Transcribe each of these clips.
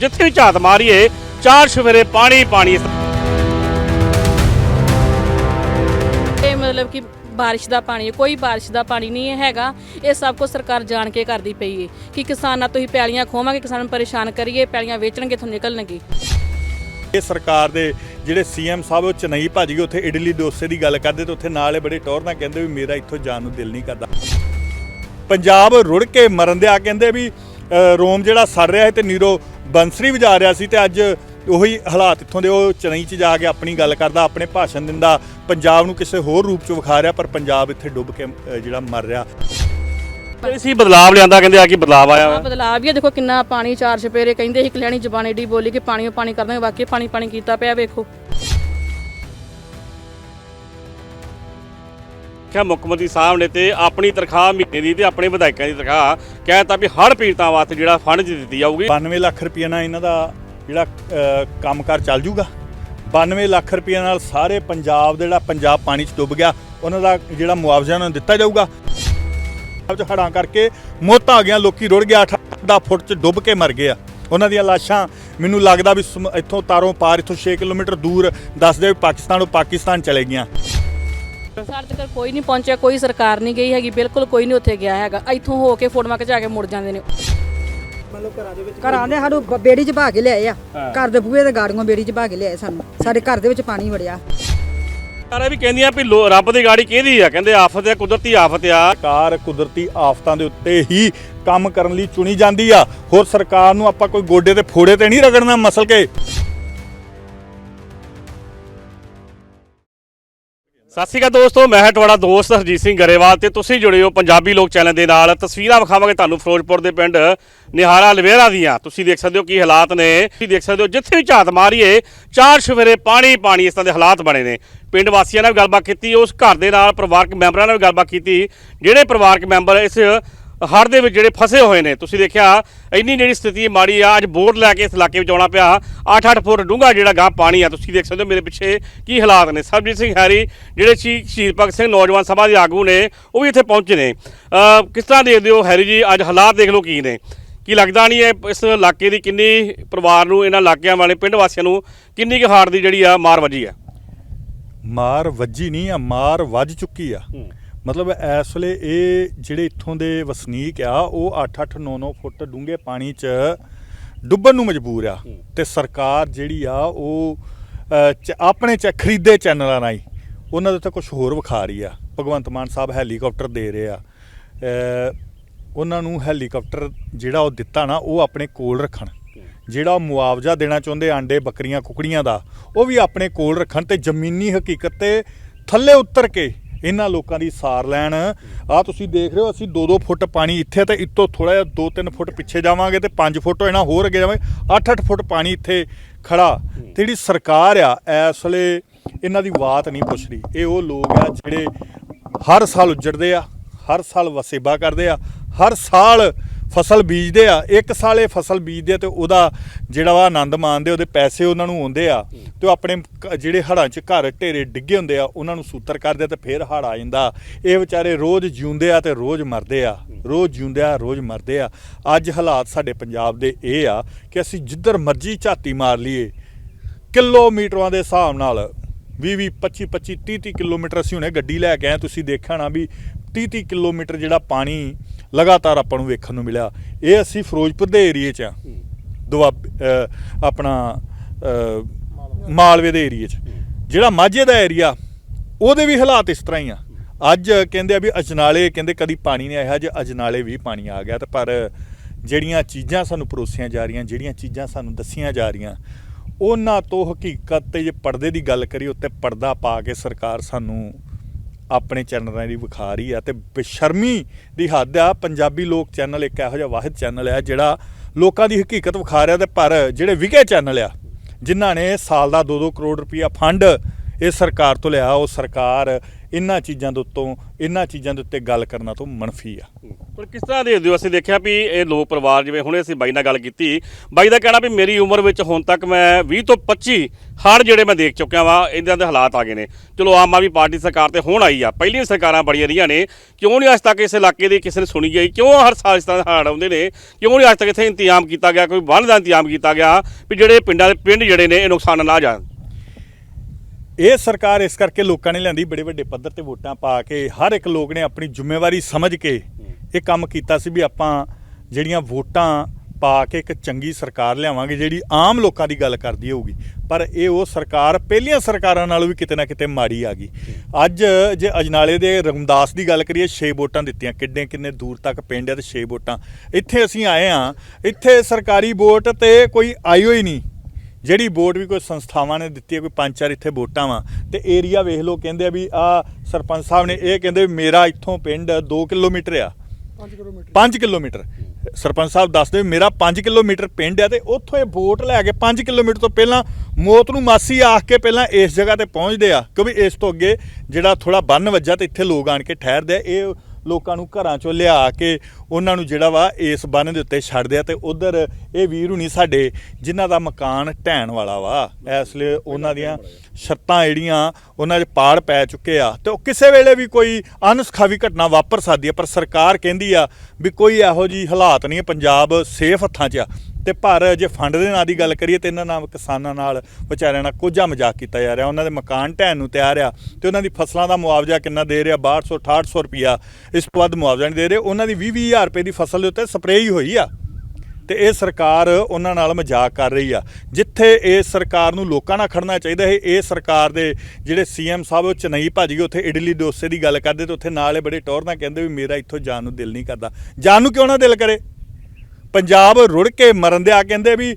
ਜਿੱਥੇ ਵੀ ਝਾਤ ਮਾਰੀਏ ਚਾਰ ਸਵੇਰੇ ਪਾਣੀ ਪਾਣੀ। ਇਹ ਮਤਲਬ ਕਿ ਬਾਰਿਸ਼ ਦਾ ਪਾਣੀ ਕੋਈ ਬਾਰਿਸ਼ ਦਾ ਪਾਣੀ ਨਹੀਂ ਹੈਗਾ। ਇਹ ਸਭ ਕੁਝ ਸਰਕਾਰ ਜਾਣ ਕੇ ਕਰਦੀ ਪਈ ਹੈ ਕਿ ਕਿਸਾਨਾਂ ਤੋਂ ਹੀ ਪੈਲੀਆਂ ਖੋਵਾਂਗੇ ਕਿਸਾਨਾਂ ਨੂੰ ਪਰੇਸ਼ਾਨ ਕਰੀਏ ਪੈਲੀਆਂ ਵੇਚਣਗੇ ਤੋਂ ਨਿਕਲਣਗੇ। ਇਹ ਸਰਕਾਰ ਦੇ ਜਿਹੜੇ ਸੀਐਮ ਸਾਹਿਬ ਉਹ ਚੇਨਈ ਭੱਜ ਗਏ ਉੱਥੇ ਇਡਲੀ ਡੋਸੇ ਦੀ ਗੱਲ ਕਰਦੇ ਤੇ ਉੱਥੇ ਨਾਲ ਬੜੇ ਟੌਰ ਨਾਲ ਕਹਿੰਦੇ ਵੀ ਮੇਰਾ ਇੱਥੋਂ ਜਾਣ ਨੂੰ ਦਿਲ ਨਹੀਂ ਕਰਦਾ। ਪੰਜਾਬ ਰੁੜ ਕੇ ਮਰਨ ਦਿਆ ਕਹਿੰਦੇ ਵੀ ਰੋਮ ਜਿਹੜਾ ਸੜ ਰਿਹਾ ਹੈ ਤੇ ਨੀਰੋ ਬੰਸਰੀ ਵਜਾ ਰਿਹਾ ਸੀ ਤੇ ਅੱਜ ਉਹੀ ਹਾਲਾਤ ਇੱਥੋਂ ਦੇ ਉਹ ਚੇਨਈ 'ਚ ਜਾ ਕੇ ਆਪਣੀ ਗੱਲ ਕਰਦਾ ਆਪਣੇ ਭਾਸ਼ਣ ਦਿੰਦਾ ਪੰਜਾਬ ਨੂੰ ਕਿਸੇ ਹੋਰ ਰੂਪ 'ਚ ਵਿਖਾ ਰਿਹਾ ਪਰ ਪੰਜਾਬ ਇੱਥੇ ਡੁੱਬ ਕੇ ਅ, ਜਿਹੜਾ ਮਰ ਰਿਹਾ। ਸੀ ਬਦਲਾਵ ਲਿਆਂਦਾ ਕਹਿੰਦੇ ਆ ਕਿ ਬਦਲਾਵ ਆਇਆ ਆ ਵਾ ਬਦਲਾਅ ਵੀ ਹੈ ਦੇਖੋ ਕਿੰਨਾ ਪਾਣੀ ਚਾਰ ਛਪੇਰੇ ਕਹਿੰਦੇ ਸੀ ਕਲਿਆਣੀ ਜ਼ਬਾਨ ਏਡੀ ਬੋਲੀ ਕਿ ਪਾਣੀ ਪਾਣੀ ਕਰ ਦਾਂਗੇ ਵਾਕਈ ਪਾਣੀ ਪਾਣੀ ਕੀਤਾ ਪਿਆ ਵੇਖੋ। ਕਿਹਾ ਮੁੱਖ ਮੰਤਰੀ ਸਾਹਿਬ ਨੇ ਤੇ ਆਪਣੀ ਤਨਖਾਹ ਮਹੀਨੇ ਦੀ ਤੇ ਆਪਣੇ ਵਿਧਾਇਕਾਂ ਦੀ ਤਨਖਾਹ ਕਹਿਤਾ ਵੀ ਹੜ ਪੀੜਤਾਂ ਵਾਸਤੇ ਜਿਹੜਾ ਫੰਡ ਦਿੱਤੀ ਜਾਊਗੀ। 92 ਲੱਖ ਰੁਪਏ ਨਾਲ ਇਹਨਾਂ ਦਾ ਜਿਹੜਾ ਅ, ਕੰਮਕਾਰ ਚੱਲ ਜੂਗਾ 92 ਲੱਖ ਰੁਪਏ ਨਾਲ ਸਾਰੇ ਪੰਜਾਬ ਦਾ ਜਿਹੜਾ ਪੰਜਾਬ ਪਾਣੀ 'ਚ ਡੁੱਬ ਗਿਆ ਉਹਨਾਂ ਦਾ ਜਿਹੜਾ ਮੁਆਵਜ਼ਾ ਉਹਨਾਂ ਨੂੰ ਦਿੱਤਾ ਜਾਊਗਾ। ਪੰਜਾਬ 'ਚ ਹੜ੍ਹਾਂ ਕਰਕੇ ਮੌਤਾਂ ਆ ਗਈਆਂ ਲੋਕੀ ਰੁੜ ਗਿਆ 8 ਫੁੱਟ 'ਚ ਡੁੱਬ ਕੇ ਮਰ ਗਏ ਆ। ਉਹਨਾਂ ਦੀਆਂ ਲਾਸ਼ਾਂ ਮੈਨੂੰ ਲੱਗਦਾ ਵੀ ਸਮ- ਇੱਥੋਂ ਤਾਰੋਂ ਪਾਰ ਇੱਥੋਂ 6 ਕਿਲੋਮੀਟਰ ਦੂਰ ਦੱਸਦੇ ਵੀ ਪਾਕਿਸਤਾਨ ਉਹ ਪਾਕਿਸਤਾਨ ਚਲੇ ਗਈਆਂ। ਸਾਡੇ ਤੱਕ ਕੋਈ ਨਹੀਂ ਪਹੁੰਚਿਆ ਕੋਈ ਸਰਕਾਰ ਨਹੀਂ ਗਈ ਹੈਗੀ ਬਿਲਕੁਲ ਕੋਈ ਨਹੀਂ ਉੱਥੇ ਗਿਆ ਹੈਗਾ। ਇੱਥੋਂ ਹੋ ਕੇ ਫੋਟੋਆਂ ਖਿਚਾ ਕੇ ਮੁੜ ਜਾਂਦੇ ਨੇ। ਘਰਾਂ ਦੇ ਸਾਨੂੰ ਬ- ਬੇੜੀ ਚ ਭਾ ਕੇ ਲਿਆਏ ਆ। ਘਰ ਦੇ ਬੂਹੇ ਤੇ ਗਾੜੀਆਂ ਬੇੜੀ ਚ ਭਾ ਕੇ ਲਿਆਏ ਸਾਨੂੰ। ਸਾਡੇ ਘਰ ਦੇ ਵਿੱਚ ਪਾਣੀ ਵੜਿਆ। ਸਾਰੇ ਵੀ ਕਹਿੰਦੀਆਂ ਵੀ ਲੋ- ਰੱਬ ਦੀ ਗਾੜੀ ਕਿਹਦੀ ਆ? ਕਹਿੰਦੇ ਆਫਤ ਹੈ ਕੁਦਰਤੀ ਆਫਤ ਆ। ਸਰਕਾਰ ਕੁਦਰਤੀ ਆਫਤਾਂ ਦੇ ਉੱਤੇ ਹੀ ਕੰਮ ਕਰਨ ਲਈ ਚੁਣੀ ਜਾਂਦੀ ਆ। ਹੋਰ ਸਰਕਾਰ ਨੂੰ ਆਪਾਂ ਕੋਈ ਗੋਡੇ ਤੇ ਫੋੜੇ ਤੇ ਨਹੀਂ ਰਗੜਨਾ ਮਸਲ ਕੇ। ਸਤਿ ਸ਼੍ਰੀ ਅਕਾਲ ਦੋਸਤੋ, ਮੈਂ ਹਾਂ ਤੁਹਾਡਾ ਦੋਸਤ ਹਰਜੀਤ ਸਿੰਘ ਗਰੇਵਾਲ ਤੇ ਤੁਸੀਂ ਜੁੜੇ ਹੋ ਪੰਜਾਬੀ ਲੋਕ ਚੈਨਲ ਦੇ ਨਾਲ। ਤਸਵੀਰਾਂ ਵਿਖਾਵਾਂਗੇ ਤੁਹਾਨੂੰ ਫਿਰੋਜ਼ਪੁਰ ਦੇ ਪਿੰਡ ਨਿਹਾਰਾ ਲਵੇਰਾ ਦੀਆਂ। ਤੁਸੀਂ ਦੇਖ ਸਕਦੇ ਹੋ ਕੀ ਹਾਲਾਤ ਨੇ। ਤੁਸੀਂ ਦੇਖ ਸਕਦੇ ਹੋ ਜਿੱਥੇ ਵੀ ਝਾਤ ਮਾਰੀਏ, ਚਾਰ ਸਵੇਰੇ ਪਾਣੀ ਪਾਣੀ ਇਸ ਤਰ੍ਹਾਂ ਦੇ ਹਾਲਾਤ ਬਣੇ ਨੇ। ਪਿੰਡ ਵਾਸੀਆਂ ਨਾਲ ਵੀ ਗੱਲਬਾਤ ਕੀਤੀ, ਉਸ ਘਰ ਦੇ ਨਾਲ ਪਰਿਵਾਰਕ ਮੈਂਬਰਾਂ ਨਾਲ ਵੀ ਗੱਲਬਾਤ ਕੀਤੀ, ਜਿਹੜੇ ਪਰਿਵਾਰਕ ਮੈਂਬਰ ਇਸ ਹੜ੍ਹ ਦੇ ਵਿੱਚ ਜਿਹੜੇ ਫਸੇ ਹੋਏ ਨੇ ਤੁਸੀਂ ਦੇਖਿਆ ਇੰਨੀ ਜਿਹੜੀ ਸਥਿਤੀ ਮਾੜੀ ਆ ਅੱਜ ਬੋਰਡ ਲੈ ਕੇ ਇਸ ਇਲਾਕੇ ਵਿੱਚ ਆਉਣਾ ਪਿਆ। 8-8 ਫੁੱਟ ਡੂੰਘਾ ਜਿਹੜਾ ਗਾਂ ਪਾਣੀ ਆ ਤੁਸੀਂ ਦੇਖ ਸਕਦੇ ਹੋ ਮੇਰੇ ਪਿੱਛੇ ਕੀ ਹਾਲਾਤ ਨੇ। ਸਰਬਜੀਤ ਸਿੰਘ ਹੈਰੀ ਜਿਹੜੇ ਸ਼ੀ- ਸ਼ਹੀਦ ਭਗਤ ਸਿੰਘ ਨੌਜਵਾਨ ਸਭਾ ਦੇ ਆਗੂ ਨੇ ਉਹ ਵੀ ਇੱਥੇ ਪਹੁੰਚੇ ਨੇ। ਕਿਸ ਤਰ੍ਹਾਂ ਦੇਖਦੇ ਹੋ ਹੈਰੀ ਜੀ ਅੱਜ ਹਾਲਾਤ ਦੇਖ ਲਓ ਕੀ ਨੇ? ਕੀ ਲੱਗਦਾ ਨਹੀਂ ਹੈ ਇਸ ਇਲਾਕੇ ਦੀ ਕਿੰਨੀ ਪਰਿਵਾਰ ਨੂੰ ਇਹਨਾਂ ਇਲਾਕਿਆਂ ਵਾਲੇ ਪਿੰਡ ਵਾਸੀਆਂ ਨੂੰ ਕਿੰਨੀ ਕੁ ਹਾੜ ਦੀ ਜਿਹੜੀ ਆ ਮਾਰ ਵੱਜੀ ਆ ਮਾਰ ਵੱਜੀ ਨਹੀਂ ਆ ਮਾਰ ਵੱਜ ਚੁੱਕੀ ਆ। ਮਤਲਬ ਇਸ ਵੇਲੇ ਇਹ ਜਿਹੜੇ ਇੱਥੋਂ ਦੇ ਵਸਨੀਕ ਆ ਉਹ 8-8 9-9 ਫੁੱਟ ਡੂੰਘੇ ਪਾਣੀ 'ਚ ਡੁੱਬਣ ਨੂੰ ਮਜਬੂਰ ਆ। ਤੇ ਸਰਕਾਰ ਜਿਹੜੀ ਆ ਉਹ ਆਪਣੇ ਚ ਖਰੀਦੇ ਚੈਨਲਾਂ ਰਾਹੀਂ ਉਹਨਾਂ ਦੇ ਉੱਤੇ ਕੁਝ ਹੋਰ ਵਿਖਾ ਰਹੀ ਆ। ਭਗਵੰਤ ਮਾਨ ਸਾਹਿਬ ਹੈਲੀਕਾਪਟਰ ਦੇ ਰਹੇ ਆ। ਉਹਨਾਂ ਨੂੰ ਹੈਲੀਕਾਪਟਰ ਜਿਹੜਾ ਉਹ ਦਿੱਤਾ ਨਾ ਉਹ ਆਪਣੇ ਕੋਲ ਰੱਖਣ। ਜਿਹੜਾ ਮੁਆਵਜ਼ਾ ਦੇਣਾ ਚਾਹੁੰਦੇ ਆਂਡੇ ਬੱਕਰੀਆਂ ਕੁਕੜੀਆਂ ਦਾ ਉਹ ਵੀ ਆਪਣੇ ਕੋਲ ਰੱਖਣ ਤੇ ਜ਼ਮੀਨੀ ਹਕੀਕਤ ਤੇ ਥੱਲੇ ਉਤਰ ਕੇ ਇਹਨਾਂ ਲੋਕਾਂ ਦੀ ਸਾਰ ਲੈਣ। ਆ ਤੁਸੀਂ ਦੇਖ ਰਹੇ ਹੋ, ਅਸੀਂ 2-2 ਫੁੱਟ ਪਾਣੀ ਇੱਥੇ ਤੇ ਇੱਥੋਂ ਥੋੜਾ ਜਿਹਾ 2-3 ਫੁੱਟ ਪਿੱਛੇ ਜਾਵਾਂਗੇ ਤੇ 5 ਫੁੱਟ ਇਹਨਾਂ ਹੋਰ ਅੱਗੇ ਜਾਵਾਂਗੇ। 8-8 ਫੁੱਟ ਪਾਣੀ ਇੱਥੇ ਖੜਾ। ਤੇ ਜਿਹੜੀ ਸਰਕਾਰ ਆ, ਇਸ ਵੇਲੇ ਇਹਨਾਂ ਦੀ ਬਾਤ ਨਹੀਂ ਪੁੱਛ ਰਹੀ। ਇਹ ਉਹ ਲੋਕ ਆ ਜਿਹੜੇ ਹਰ ਸਾਲ ਉੱਜੜਦੇ ਆ, ਹਰ ਸਾਲ ਵਸੇਬਾ ਕਰਦੇ ਆ, ਹਰ ਸਾਲ ਫਸਲ ਬੀਜਦੇ ਆ, ਇੱਕ ਸਾਲ ਇਹ ਫਸਲ ਬੀਜਦੇ ਆ ਤੇ ਉਹਦਾ ਜਿਹੜਾ ਵਾ ਆਨੰਦ ਮਾਣਦੇ ਉਹਦੇ ਪੈਸੇ ਉਹਨਾਂ ਨੂੰ ਆਉਂਦੇ ਆ ਤੇ ਉਹ ਆਪਣੇ ਕ- ਜਿਹੜੇ ਹੜਾਂ 'ਚ ਘਰ ਢੇਰੇ ਡਿੱਗੇ ਹੁੰਦੇ ਆ, ਉਹਨਾਂ ਨੂੰ ਸੂਤਰ ਕਰਦੇ ਆ ਤੇ ਫੇਰ ਹੜ ਆ ਜਾਂਦਾ। ਇਹ ਵਿਚਾਰੇ ਰੋਜ਼ ਜਿਉਂਦੇ ਆ ਤੇ ਰੋਜ਼ ਮਰਦੇ ਆ, ਰੋਜ਼ ਜਿਉਂਦੇ ਆ, ਰੋਜ਼ ਮਰਦੇ ਆ। ਅੱਜ ਹਾਲਾਤ ਸਾਡੇ ਪੰਜਾਬ ਦੇ ਇਹ ਆ ਕਿ ਅਸੀਂ ਜਿੱਧਰ ਮਰਜ਼ੀ ਝਾਤੀ ਮਾਰ ਲਈਏ, ਕਿਲੋਮੀਟਰਾਂ ਦੇ ਹਿਸਾਬ ਨਾਲ 20 20 25 25 30 30 ਕਿਲੋਮੀਟਰ ਅਸੀਂ ਹੁਣੇ ਗੱਡੀ ਲੈ ਕੇ ਆਏ ਤੁਸੀਂ ਦੇਖਿਆ ਨਾ ਵੀ 30 30 ਕਿਲੋਮੀਟਰ ਜਿਹੜਾ ਪਾਣੀ ਲਗਾਤਾਰ ਆਪਾਂ ਨੂੰ ਵੇਖਣ ਨੂੰ ਮਿਲਿਆ। ਇਹ ਅਸੀਂ ਫਿਰੋਜ਼ਪੁਰ ਦੇ ਏਰੀਏ 'ਚ ਆ। ਦੁਆਬ ਆਪਣਾ ਮਾਲਵੇ ਦੇ ਏਰੀਏ 'ਚ। ਜਿਹੜਾ ਮਾਝੇ ਦਾ ਏਰੀਆ ਉਹਦੇ ਵੀ ਹਾਲਾਤ ਇਸ ਤਰ੍ਹਾਂ ਹੀ ਆ। ਅੱਜ ਕਹਿੰਦੇ ਆ ਵੀ ਅਜਨਾਲੇ ਕਹਿੰਦੇ ਕਦੀ ਪਾਣੀ ਨਹੀਂ ਆਇਆ ਅੱਜ ਅਜਨਾਲੇ ਵੀ ਪਾਣੀ ਆ ਗਿਆ ਤੇ ਪਰ ਜਿਹੜੀਆਂ ਚੀਜ਼ਾਂ ਸਾਨੂੰ ਪਰੋਸੀਆਂ ਜਾ ਰਹੀਆਂ ਜਿਹੜੀਆਂ ਚੀਜ਼ਾਂ ਸਾਨੂੰ ਦੱਸੀਆਂ ਜਾ ਰਹੀਆਂ ਉਹਨਾਂ ਤੋਂ ਹਕੀਕਤ ਤੇ ਜੇ ਪਰਦੇ ਦੀ ਗੱਲ ਕਰੀ ਉੱਤੇ ਪਰਦਾ ਪਾ ਕੇ ਸਰਕਾਰ ਸਾਨੂੰ ਆਪਣੇ ਚੈਨਲਾਂ ਦੀ ਵਿਖਾ ਰਹੀ ਆ ਤੇ ਬੇਸ਼ਰਮੀ ਦੀ ਹੱਦ ਆ। ਪੰਜਾਬੀ ਲੋਕ ਚੈਨਲ ਇੱਕ ਇਹੋ ਜਿਹਾ ਵਾਹਿਦ ਚੈਨਲ ਆ ਜਿਹੜਾ ਲੋਕਾਂ ਦੀ ਹਕੀਕਤ ਵਿਖਾ ਰਿਹਾ ਤੇ ਪਰ ਜਿਹੜੇ ਵਿਗੇ ਚੈਨਲ ਆ, ਜਿਨ੍ਹਾਂ ਨੇ ਸਾਲ ਦਾ 2-2 ਕਰੋੜ ਰੁਪਇਆ ਫੰਡ ਇਹ ਸਰਕਾਰ ਤੋਂ ਲਿਆ, ਉਹ ਸਰਕਾਰ ਇਹਨਾਂ ਚੀਜ਼ਾਂ ਦੇ ਉੱਤੋਂ, ਇਹਨਾਂ ਚੀਜ਼ਾਂ ਦੇ ਉੱਤੇ ਗੱਲ ਕਰਨਾ ਤੋਂ ਮਨਫੀ ਆ। ਪਰ ਕਿਸ ਤਰ੍ਹਾਂ ਦੇਖਦੇ ਹੋ ਅਸੀਂ ਦੇਖਿਆ ਵੀ ਇਹ ਲੋਕ ਪਰਿਵਾਰ, ਜਿਵੇਂ ਹੁਣੇ ਅਸੀਂ ਬਾਈ ਨਾਲ ਗੱਲ ਕੀਤੀ, ਬਾਈ ਦਾ ਕਹਿਣਾ ਵੀ ਮੇਰੀ ਉਮਰ ਵਿੱਚ ਹੁਣ ਤੱਕ ਮੈਂ 20 ਤੋਂ 25 ਹੜ੍ਹ ਜਿਹੜੇ ਮੈਂ ਦੇਖ ਚੁੱਕਿਆ ਵਾ ਇਦਾਂ ਦੇ ਹਾਲਾਤ ਆ ਗਏ ਨੇ। ਚਲੋ, ਆਮ ਆਦਮੀ ਪਾਰਟੀ ਸਰਕਾਰ ਤੇ ਹੁਣ ਆਈ ਆ। ਪਹਿਲੀਆਂ ਸਰਕਾਰਾਂ ਬੜੀਆਂ ਰਹੀਆਂ ਨੇ। ਕਿਉਂ ਨਹੀਂ ਅੱਜ ਤੱਕ ਇਸ ਇਲਾਕੇ ਦੀ ਕਿਸੇ ਨੇ ਸੁਣੀ ਗਈ? ਕਿਉਂ ਹਰ ਸਾਲ ਇਸ ਤਰ੍ਹਾਂ ਦੇ ਹੜ੍ਹ ਆਉਂਦੇ ਨੇ? ਕਿਉਂ ਨਹੀਂ ਅੱਜ ਤੱਕ ਇੱਥੇ ਇੰਤਜ਼ਾਮ ਕੀਤਾ ਗਿਆ, ਕੋਈ ਬੰਨ੍ਹ ਦਾ ਇੰਤਜ਼ਾਮ ਕੀਤਾ ਗਿਆ ਵੀ ਜਿਹੜੇ ਪਿੰਡਾਂ ਦੇ ਪਿੰਡ ਜਿਹੜੇ ਨੇ, ਇਹ ਨੁਕਸਾਨ ਨਾ ਜਾਣ? ਇਹ ਸਰਕਾਰ ਇਸ ਕਰਕੇ ਲੋਕਾਂ ਨੇ ਲਿਆਂਦੀ ਬੜੇ ਵੱਡੇ ਪੱਧਰ ਤੇ ਵੋਟਾਂ ਪਾ ਕੇ ਹਰ ਇੱਕ ਲੋਕ ਨੇ ਆਪਣੀ ਜ਼ਿੰਮੇਵਾਰੀ ਸਮਝ ਕੇ ਇਹ ਕੰਮ ਕੀਤਾ ਸੀ ਵੀ ਆਪਾਂ ਜਿਹੜੀਆਂ ਵੋਟਾਂ ਪਾ ਕੇ ਇੱਕ ਚੰਗੀ ਸਰਕਾਰ ਲਿਆਵਾਂਗੇ ਜਿਹੜੀ ਆਮ ਲੋਕਾਂ ਦੀ ਗੱਲ ਕਰਦੀ ਹੋਊਗੀ। ਪਰ ਇਹ ਉਹ ਸਰਕਾਰ ਪਹਿਲੀਆਂ ਸਰਕਾਰਾਂ ਨਾਲੋਂ ਵੀ ਕਿਤੇ ਨਾ ਕਿਤੇ ਮਾੜੀ ਆ ਗਈ। ਅੱਜ ਜੇ ਅਜਨਾਲੇ ਦੇ ਰਮਦਾਸ ਦੀ ਗੱਲ ਕਰੀਏ 6 ਵੋਟਾਂ ਦਿੱਤੀਆਂ ਕਿੰਨੇ ਕਿੰਨੇ ਦੂਰ ਤੱਕ ਪਿੰਡ ਹੈ ਤੇ 6 ਵੋਟਾਂ। ਇੱਥੇ ਅਸੀਂ ਆਏ ਆ ਇੱਥੇ ਸਰਕਾਰੀ ਵੋਟ ਤੇ ਕੋਈ ਆਇਓ ਹੀ ਨਹੀਂ। ਜਿਹੜੀ ਵੋਟ ਵੀ ਕੋਈ ਸੰਸਥਾਵਾਂ ਨੇ ਦਿੱਤੀ ਹੈ ਕੋਈ ਪੰਜ ਚਾਰ ਇੱਥੇ ਵੋਟਾਂ ਵਾ ਤੇ ਏਰੀਆ ਵੇਖ ਲਓ ਕਹਿੰਦੇ ਆ ਵੀ ਆ ਸਰਪੰਚ ਸਾਹਿਬ ਨੇ ਇਹ ਕਹਿੰਦੇ ਵੀ ਮੇਰਾ ਇੱਥੋਂ ਪਿੰਡ 2 ਕਿਲੋਮੀਟਰ ਆ। 5 ਕਿਲੋਮੀਟਰ। 5 ਕਿਲੋਮੀਟਰ। ਸਰਪੰਚ ਸਾਹਿਬ ਦੱਸਦੇ ਵੀ ਮੇਰਾ 5 ਕਿਲੋਮੀਟਰ ਪਿੰਡ ਹੈ ਤੇ ਉੱਥੋਂ ਇਹ ਵੋਟ ਲੈ ਕੇ 5 ਕਿਲੋਮੀਟਰ ਤੋਂ ਪਹਿਲਾਂ ਮੌਤ ਨੂੰ ਮਾਸੀ ਆਖ ਕੇ ਪਹਿਲਾਂ ਇਸ ਜਗ੍ਹਾ ਤੇ ਪਹੁੰਚਦੇ ਆ ਕਿਉਂਕਿ ਇਸ ਤੋਂ ਅੱਗੇ ਜਿਹੜਾ ਥੋੜਾ ਬੰਨ ਵੱਜਾ ਤੇ ਇੱਥੇ ਲੋਕ ਆਣ ਕੇ ਠਹਿਰਦੇ ਆ ਇਹ ਲੋਕਾਂ ਨੂੰ ਘਰਾਂ ਚੋਂ ਲਿਆ ਕੇ ਉਹਨਾਂ ਨੂੰ ਜਿਹੜਾ ਵਾ ਇਸ ਬੰਨ ਦੇ ਉੱਤੇ ਛੱਡਦੇ ਆ ਤੇ ਉਧਰ ਇਹ ਵੀਰ ਹੁਣੀ ਸਾਡੇ ਜਿਨ੍ਹਾਂ ਦਾ ਮਕਾਨ ਢਹਿਣ ਵਾਲਾ ਵਾ, ਇਸ ਲਈ ਉਹਨਾਂ ਦੀਆਂ ਛੱਤਾਂ ਜਿਹੜੀਆਂ ਉਹਨਾਂ 'ਚ ਪਾੜ ਪੈ ਚੁੱਕੇ ਆ। ਤੇ ਉਹ ਕਿਸੇ ਵੇਲੇ ਵੀ ਕੋਈ ਅਨਸਖਾਵੀ ਘਟਨਾ ਵਾਪਰ ਸਕਦੀ ਆ, ਪਰ ਸਰਕਾਰ ਕਹਿੰਦੀ ਆ ਵੀ ਕੋਈ ਇਹੋ ਜੀ ਹਾਲਾਤ ਨਹੀਂ ਪੰਜਾਬ ਸੇਫ ਹੱਥਾਂ 'ਚ ਆ। ਤੇ ਪਰ ਜੇ ਫੰਡ ਦੇ ਨਾਂ ਦੀ ਗੱਲ ਕਰੀਏ ਤੇ ਇਹਨਾਂ ਨਾਲ ਕਿਸਾਨਾਂ ਨਾਲ ਵਿਚਾਰਿਆਂ ਨਾਲ ਕੋਝਾ ਮਜ਼ਾਕ ਕੀਤਾ ਜਾ ਰਿਹਾ। ਉਹਨਾਂ ਦੇ ਮਕਾਨ ਢਹਿਣ ਨੂੰ ਤਿਆਰ ਆ ਤੇ ਉਹਨਾਂ ਦੀ ਫਸਲਾਂ ਦਾ ਮੁਆਵਜ਼ਾ ਕਿੰਨਾ ਦੇ ਰਿਹਾ? 6200 6800 ਰੁਪਿਆ ਇਸ ਤੋਂ ਵੱਧ ਮੁਆਵਜ਼ਾ ਨਹੀਂ ਦੇ ਰਹੇ। ਉਹਨਾਂ ਦੀ 20 20000 ਰੁਪਏ ਦੀ ਫਸਲ ਦੇ ਉੱਤੇ ਸਪਰੇਅ ਹੀ ਹੋਈ ਆ। ਤੇ ਇਹ ਸਰਕਾਰ ਉਹਨਾਂ ਨਾਲ ਮਜ਼ਾਕ ਕਰ ਰਹੀ ਆ। ਜਿੱਥੇ ਇਹ ਸਰਕਾਰ ਨੂੰ ਲੋਕਾਂ ਨਾਲ ਖੜਨਾ ਚਾਹੀਦਾ ਹੈ ਇਹ ਸਰਕਾਰ ਦੇ ਜਿਹੜੇ ਸੀਐਮ ਸਾਹਿਬ ਉਹ ਚੇਨਈ ਭੱਜ ਗਏ, ਉੱਥੇ ਇਡਲੀ ਡੋਸੇ ਦੀ ਗੱਲ ਕਰਦੇ ਤੇ ਉੱਥੇ ਨਾਲ ਇਹ ਬੜੇ ਟੌਰ ਨਾਲ ਕਹਿੰਦੇ ਵੀ ਮੇਰਾ ਇੱਥੋਂ ਜਾਣ ਨੂੰ ਦਿਲ ਨਹੀਂ ਕਰਦਾ। ਜਾਣ ਨੂੰ ਕਿਉਂ ਨਾ ਦਿਲ ਕਰੇ? ਪੰਜਾਬ ਰੁੜ ਕੇ ਮਰਨ ਦੇ ਆ ਕਹਿੰਦੇ ਵੀ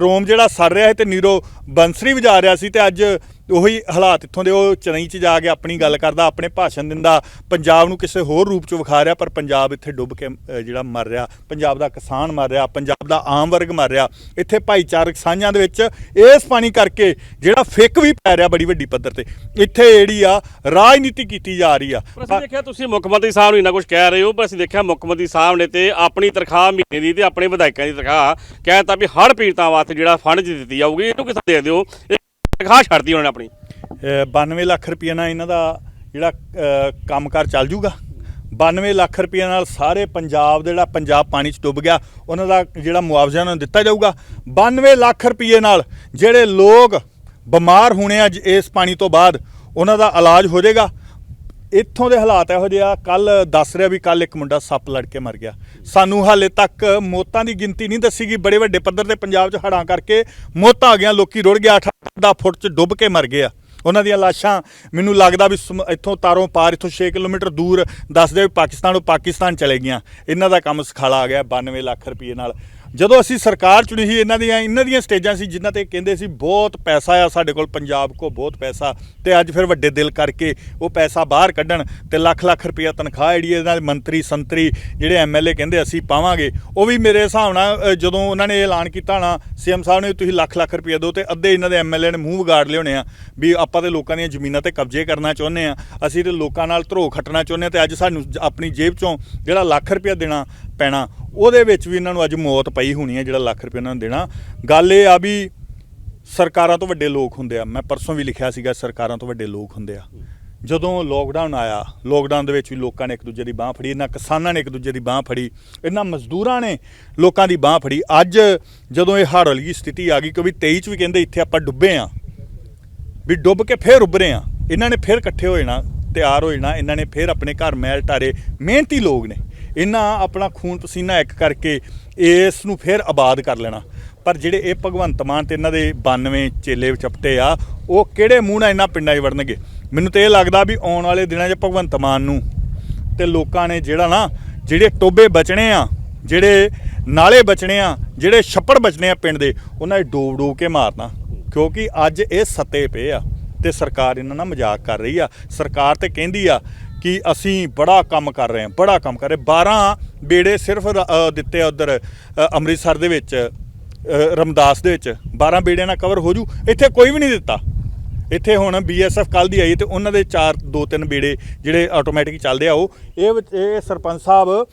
ਰੋਮ ਜਿਹੜਾ ਸੜ ਰਿਹਾ ਹੈ ਤੇ ਨੀਰੋ ਬੰਸਰੀ ਵਜਾ ਰਿਹਾ ਸੀ ਤੇ ਅੱਜ ਉਹੀ ਹਾਲਾਤ ਇੱਥੋਂ ਦੇ ਉਹ ਚੇਨਈ 'ਚ ਜਾ ਕੇ ਆਪਣੀ ਗੱਲ ਕਰਦਾ ਆਪਣੇ ਭਾਸ਼ਣ ਦਿੰਦਾ। ਪੰਜਾਬ ਨੂੰ ਕਿਸੇ ਹੋਰ ਰੂਪ 'ਚ ਵਿਖਾ ਰਿਹਾ ਪਰ ਪੰਜਾਬ ਇੱਥੇ ਡੁੱਬ ਕੇ ਜਿਹੜਾ ਮਰ ਰਿਹਾ। ਪੰਜਾਬ ਦਾ ਕਿਸਾਨ ਮਰ ਰਿਹਾ ਪੰਜਾਬ ਦਾ ਆਮ ਵਰਗ ਮਰ ਰਿਹਾ। ਇੱਥੇ ਭਾਈਚਾਰਕ ਸਾਂਝਾਂ ਦੇ ਵਿੱਚ ਇਸ ਪਾਣੀ ਕਰਕੇ ਜਿਹੜਾ ਫਿੱਕ ਵੀ ਪੈ ਰਿਹਾ ਬੜੀ ਵੱਡੀ ਪੱਧਰ ਤੇ। ਇੱਥੇ ਜਿਹੜੀ ਆ ਰਾਜਨੀਤੀ ਕੀਤੀ ਜਾ ਰਹੀ ਆ। ਅਸੀਂ ਦੇਖਿਆ ਤੁਸੀਂ ਮੁੱਖ ਮੰਤਰੀ ਸਾਹਿਬ ਨੂੰ ਇੰਨਾ ਕੁਝ ਕਹਿ ਰਹੇ ਹੋ ਪਰ ਅਸੀਂ ਦੇਖਿਆ ਮੁੱਖ ਮੰਤਰੀ ਸਾਹਿਬ ਨੇ ਤੇ ਆਪਣੀ ਤਨਖਾਹ ਮਹੀਨੇ ਦੀ ਤੇ ਆਪਣੇ ਵਿਧਾਇਕਾਂ ਦੀ ਤਨਖਾਹ ਕਹਿਤਾ ਵੀ ਹੜ ਪੀੜਤਾਂ ਵਾਸਤੇ ਜਿਹੜਾ ਫੰਡ ਦਿੱਤੀ ਜਾਊਗੀ ਇਹਨੂੰ ਕਿੱਥੇ ਦੇ ਦਿਓ? ਤਨਖਾਹ ਛੱਡਦੀ ਉਹਨਾਂ ਨੇ ਆਪਣੀ। ਅ, 92 ਲੱਖ ਰੁਪਏ ਨਾਲ ਇਹਨਾਂ ਦਾ ਜਿਹੜਾ ਅ, ਕੰਮਕਾਰ ਚੱਲ ਜੂਗਾ। 92 ਲੱਖ ਰੁਪਏ ਨਾਲ ਸਾਰੇ ਪੰਜਾਬ ਦਾ ਜਿਹੜਾ ਪੰਜਾਬ ਪਾਣੀ 'ਚ ਡੁੱਬ ਗਿਆ ਉਹਨਾਂ ਦਾ ਜਿਹੜਾ ਮੁਆਵਜ਼ਾ ਉਹਨਾਂ ਨੂੰ ਦਿੱਤਾ ਜਾਊਗਾ। 92 ਲੱਖ ਰੁਪਏ ਨਾਲ ਜਿਹੜੇ ਲੋਕ ਬਿਮਾਰ ਹੋਣੇ ਆ ਜ- ਇਸ ਪਾਣੀ ਤੋਂ ਬਾਅਦ ਉਹਨਾਂ ਦਾ ਇਲਾਜ ਹੋ ਜਾਏਗਾ। ਇੱਥੋਂ ਦੇ ਹਾਲਾਤ ਇਹੋ ਜਿਹੇ ਆ। ਕੱਲ ਦੱਸ ਰਿਹਾ ਵੀ ਕੱਲ ਇੱਕ ਮੁੰਡਾ ਸੱਪ ਲੜ ਕੇ ਮਰ ਗਿਆ। ਸਾਨੂੰ ਹਾਲੇ ਤੱਕ ਮੌਤਾਂ ਦੀ ਗਿਣਤੀ ਨਹੀਂ ਦੱਸੀ ਗਈ। ਬੜੇ ਵੱਡੇ ਪੱਧਰ ਤੇ ਪੰਜਾਬ 'ਚ ਹੜ੍ਹਾਂ ਕਰਕੇ ਮੌਤਾਂ ਆ ਗਿਆ ਲੋਕੀ ਰੁੜ ਗਿਆ 8 ਫੁੱਟ 'ਚ ਡੁੱਬ ਕੇ ਮਰ ਗਏ ਆ। ਉਹਨਾਂ ਦੀਆਂ ਲਾਸ਼ਾਂ ਮੈਨੂੰ ਲੱਗਦਾ ਵੀ ਸਮ- ਇੱਥੋਂ ਤਾਰੋਂ ਪਾਰ, ਇੱਥੋਂ 6 ਕਿਲੋਮੀਟਰ ਦੂਰ ਦੱਸਦੇ ਵੀ ਉਹ ਪਾਕਿਸਤਾਨ ਚਲੇ ਗਈਆਂ। ਇਹਨਾਂ ਦਾ ਕੰਮ ਸਖਾਲਾ ਆ ਗਿਆ। 92 ਲੱਖ ਰੁਪਏ ਨਾਲ ਜਦੋਂ ਅਸੀਂ ਸਰਕਾਰ ਚੁਣੀ ਸੀ, ਇਹਨਾਂ ਦੀਆਂ ਇਹਨਾਂ ਦੀਆਂ ਸਟੇਜਾਂ ਸੀ ਜਿਨ੍ਹਾਂ ਤੇ ਕਹਿੰਦੇ ਸੀ ਬਹੁਤ ਪੈਸਾ ਆ ਸਾਡੇ ਕੋਲ, ਪੰਜਾਬ ਕੋ ਬਹੁਤ ਪੈਸਾ ਤੇ ਅੱਜ ਫਿਰ ਵੱਡੇ ਦਿਲ ਕਰਕੇ ਉਹ ਪੈਸਾ ਬਾਹਰ ਕੱਢਣ ਤੇ ਲੱਖ ਲੱਖ ਰੁਪਇਆ ਤਨਖਾਹ ਜਿਹੜੀ ਇਹਨਾਂ ਦੇ ਮੰਤਰੀ, ਸੰਤਰੀ ਜਿਹੜੇ ਐਮਐਲਏ ਕਹਿੰਦੇ ਅਸੀਂ ਪਾਵਾਂਗੇ, ਉਹ ਵੀ ਮੇਰੇ ਹਿਸਾਬ ਨਾਲ ਜਦੋਂ ਉਹਨਾਂ ਨੇ ਐਲਾਨ ਕੀਤਾ ਨਾ, ਸੀਐਮ ਸਾਹਿਬ ਨੇ ਤੁਸੀਂ ਲੱਖ ਲੱਖ ਰੁਪਇਆ ਦਿਓ ਤੇ ਅੱਧੇ ਇਹਨਾਂ ਦੇ ਐਮਐਲਏ ਨੇ ਮੂੰਹ ਵਿਗਾੜ ਲਿਆਉਣੇ ਆ ਵੀ ਆਪਾਂ ਤੇ ਲੋਕਾਂ ਦੀਆਂ ਜ਼ਮੀਨਾਂ ਤੇ ਕਬਜ਼ੇ ਕਰਨਾ ਚਾਹੁੰਦੇ ਆ, ਅਸੀਂ ਤੇ ਲੋਕਾਂ ਨਾਲ ਧਰੋ ਖੱਟਣਾ ਚਾਹੁੰਦੇ ਆ ਤੇ ਅੱਜ ਸਾਨੂੰ ਆਪਣੀ ਜੇਬ ਚੋਂ ਜਿਹੜਾ ਲੱਖ ਰੁਪਇਆ ਦੇਣਾ ਪੈਣਾ ਉਹਦੇ ਵਿੱਚ ਵੀ ਇਹਨਾਂ ਨੂੰ ਅੱਜ ਮੌਤ ਪਈ ਹੋਣੀ ਹੈ ਜਿਹੜਾ ਲੱਖ ਰੁਪਏ ਉਹਨਾਂ ਨੂੰ ਦੇਣਾ। ਗੱਲ ਇਹ ਆ ਵੀ ਸਰਕਾਰਾਂ ਤੋਂ ਵੱਡੇ ਲੋਕ ਹੁੰਦੇ ਆ। ਮੈਂ ਪਰਸੋਂ ਵੀ ਲਿਖਿਆ ਸੀਗਾ, ਸਰਕਾਰਾਂ ਤੋਂ ਵੱਡੇ ਲੋਕ ਹੁੰਦੇ ਆ। ਜਦੋਂ ਲੋਕਡਾਊਨ ਆਇਆ ਲੋਕਡਾਊਨ ਦੇ ਵਿੱਚ ਵੀ ਲੋਕਾਂ ਨੇ ਇੱਕ ਦੂਜੇ ਦੀ ਬਾਹ ਫੜੀ, ਇਹਨਾਂ ਕਿਸਾਨਾਂ ਨੇ ਇੱਕ ਦੂਜੇ ਦੀ ਬਾਹ ਫੜੀ, ਇਹਨਾਂ ਮਜ਼ਦੂਰਾਂ ਨੇ ਲੋਕਾਂ ਦੀ ਬਾਹ ਫੜੀ। ਅੱਜ ਜਦੋਂ ਇਹ ਹੜ ਵਾਲੀ ਸਥਿਤੀ ਆ ਗਈ, ਕਿਉਂਕਿ 23 ਚ ਵੀ ਕਹਿੰਦੇ ਇੱਥੇ ਆਪਾਂ ਡੁੱਬੇ ਆ, ਵੀ ਡੁੱਬ ਕੇ ਫੇਰ ਉੱਭਰੇ ਆ। ਇਹਨਾਂ ਨੇ ਫੇਰ ਇਕੱਠੇ ਹੋ ਜਾਣਾ, ਤਿਆਰ ਹੋ ਜਾਣਾ, ਇਹਨਾਂ ਨੇ ਫੇਰ ਆਪਣੇ ਘਰ ਮੈਲ ਟਾਰੇ। ਮਿਹਨਤੀ ਲੋਕ ਨੇ। ਇਹਨਾਂ ਆਪਣਾ ਖੂਨ ਪਸੀਨਾ ਇੱਕ ਕਰਕੇ ਇਸ ਨੂੰ ਫਿਰ ਆਬਾਦ ਕਰ ਲੈਣਾ। ਪਰ ਜਿਹੜੇ ਇਹ ਭਗਵੰਤ ਮਾਨ ਤੇ ਇਹਨਾਂ ਦੇ 92 ਚੇਲੇ ਚਪਟੇ ਆ, ਉਹ ਕਿਹੜੇ ਮੂੰਹ ਨਾਲ ਇਹਨਾਂ ਪਿੰਡਾਂ 'ਚ ਵੜਨਗੇ? ਮੈਨੂੰ ਤੇ ਇਹ ਲੱਗਦਾ ਵੀ ਆਉਣ ਵਾਲੇ ਦਿਨਾਂ 'ਚ ਭਗਵੰਤ ਮਾਨ ਨੂੰ ਤੇ ਲੋਕਾਂ ਨੇ ਜਿਹੜਾ ਨਾ, ਜਿਹੜੇ ਟੋਬੇ ਬਚਣੇ ਆ, ਜਿਹੜੇ ਨਾਲੇ ਬਚਣੇ ਆ, ਜਿਹੜੇ ਛੱਪੜ ਬਚਣੇ ਆ ਪਿੰਡ ਦੇ, ਉਹਨਾਂ 'ਚ ਡੋਬ ਡੋਬ ਕੇ ਮਾਰਨਾ। ਕਿਉਂਕਿ ਅੱਜ ਇਹ ਸੱਤੇ ਪਏ ਆ ਤੇ ਸਰਕਾਰ ਇਹਨਾਂ ਨਾਲ ਮਜ਼ਾਕ ਕਰ ਰਹੀ ਆ। ਸਰਕਾਰ ਤੇ ਕਹਿੰਦੀ ਆ ਕਿ ਅਸੀਂ ਬੜਾ ਕੰਮ ਕਰ ਰਹੇ ਹਾਂ, ਬੜਾ ਕੰਮ ਕਰ ਰਹੇ 12 ਬੇੜੇ ਸਿਰਫ ਦਿੱਤੇ ਆ ਉਧਰ ਅੰਮ੍ਰਿਤਸਰ ਦੇ ਵਿੱਚ ਰਮਦਾਸ ਦੇ ਵਿੱਚ। 12 ਬੇੜਿਆਂ ਨਾਲ ਕਵਰ ਹੋ ਜੂ ਇੱਥੇ ਕੋਈ ਵੀ ਨਹੀਂ ਦਿੱਤਾ। ਇੱਥੇ ਹੁਣ ਬੀਐਸਐਫ ਕੱਲ ਦੀ ਆਈ ਤੇ ਉਹਨਾਂ ਦੇ ਚਾਰ, ਦੋ, ਤਿੰਨ ਬੇੜੇ ਜਿਹੜੇ ਆਟੋਮੈਟਿਕ ਚੱਲਦੇ ਆ, ਉਹ, ਇਹ ਇਹ ਸਰਪੰਚ ਸਾਹਿਬ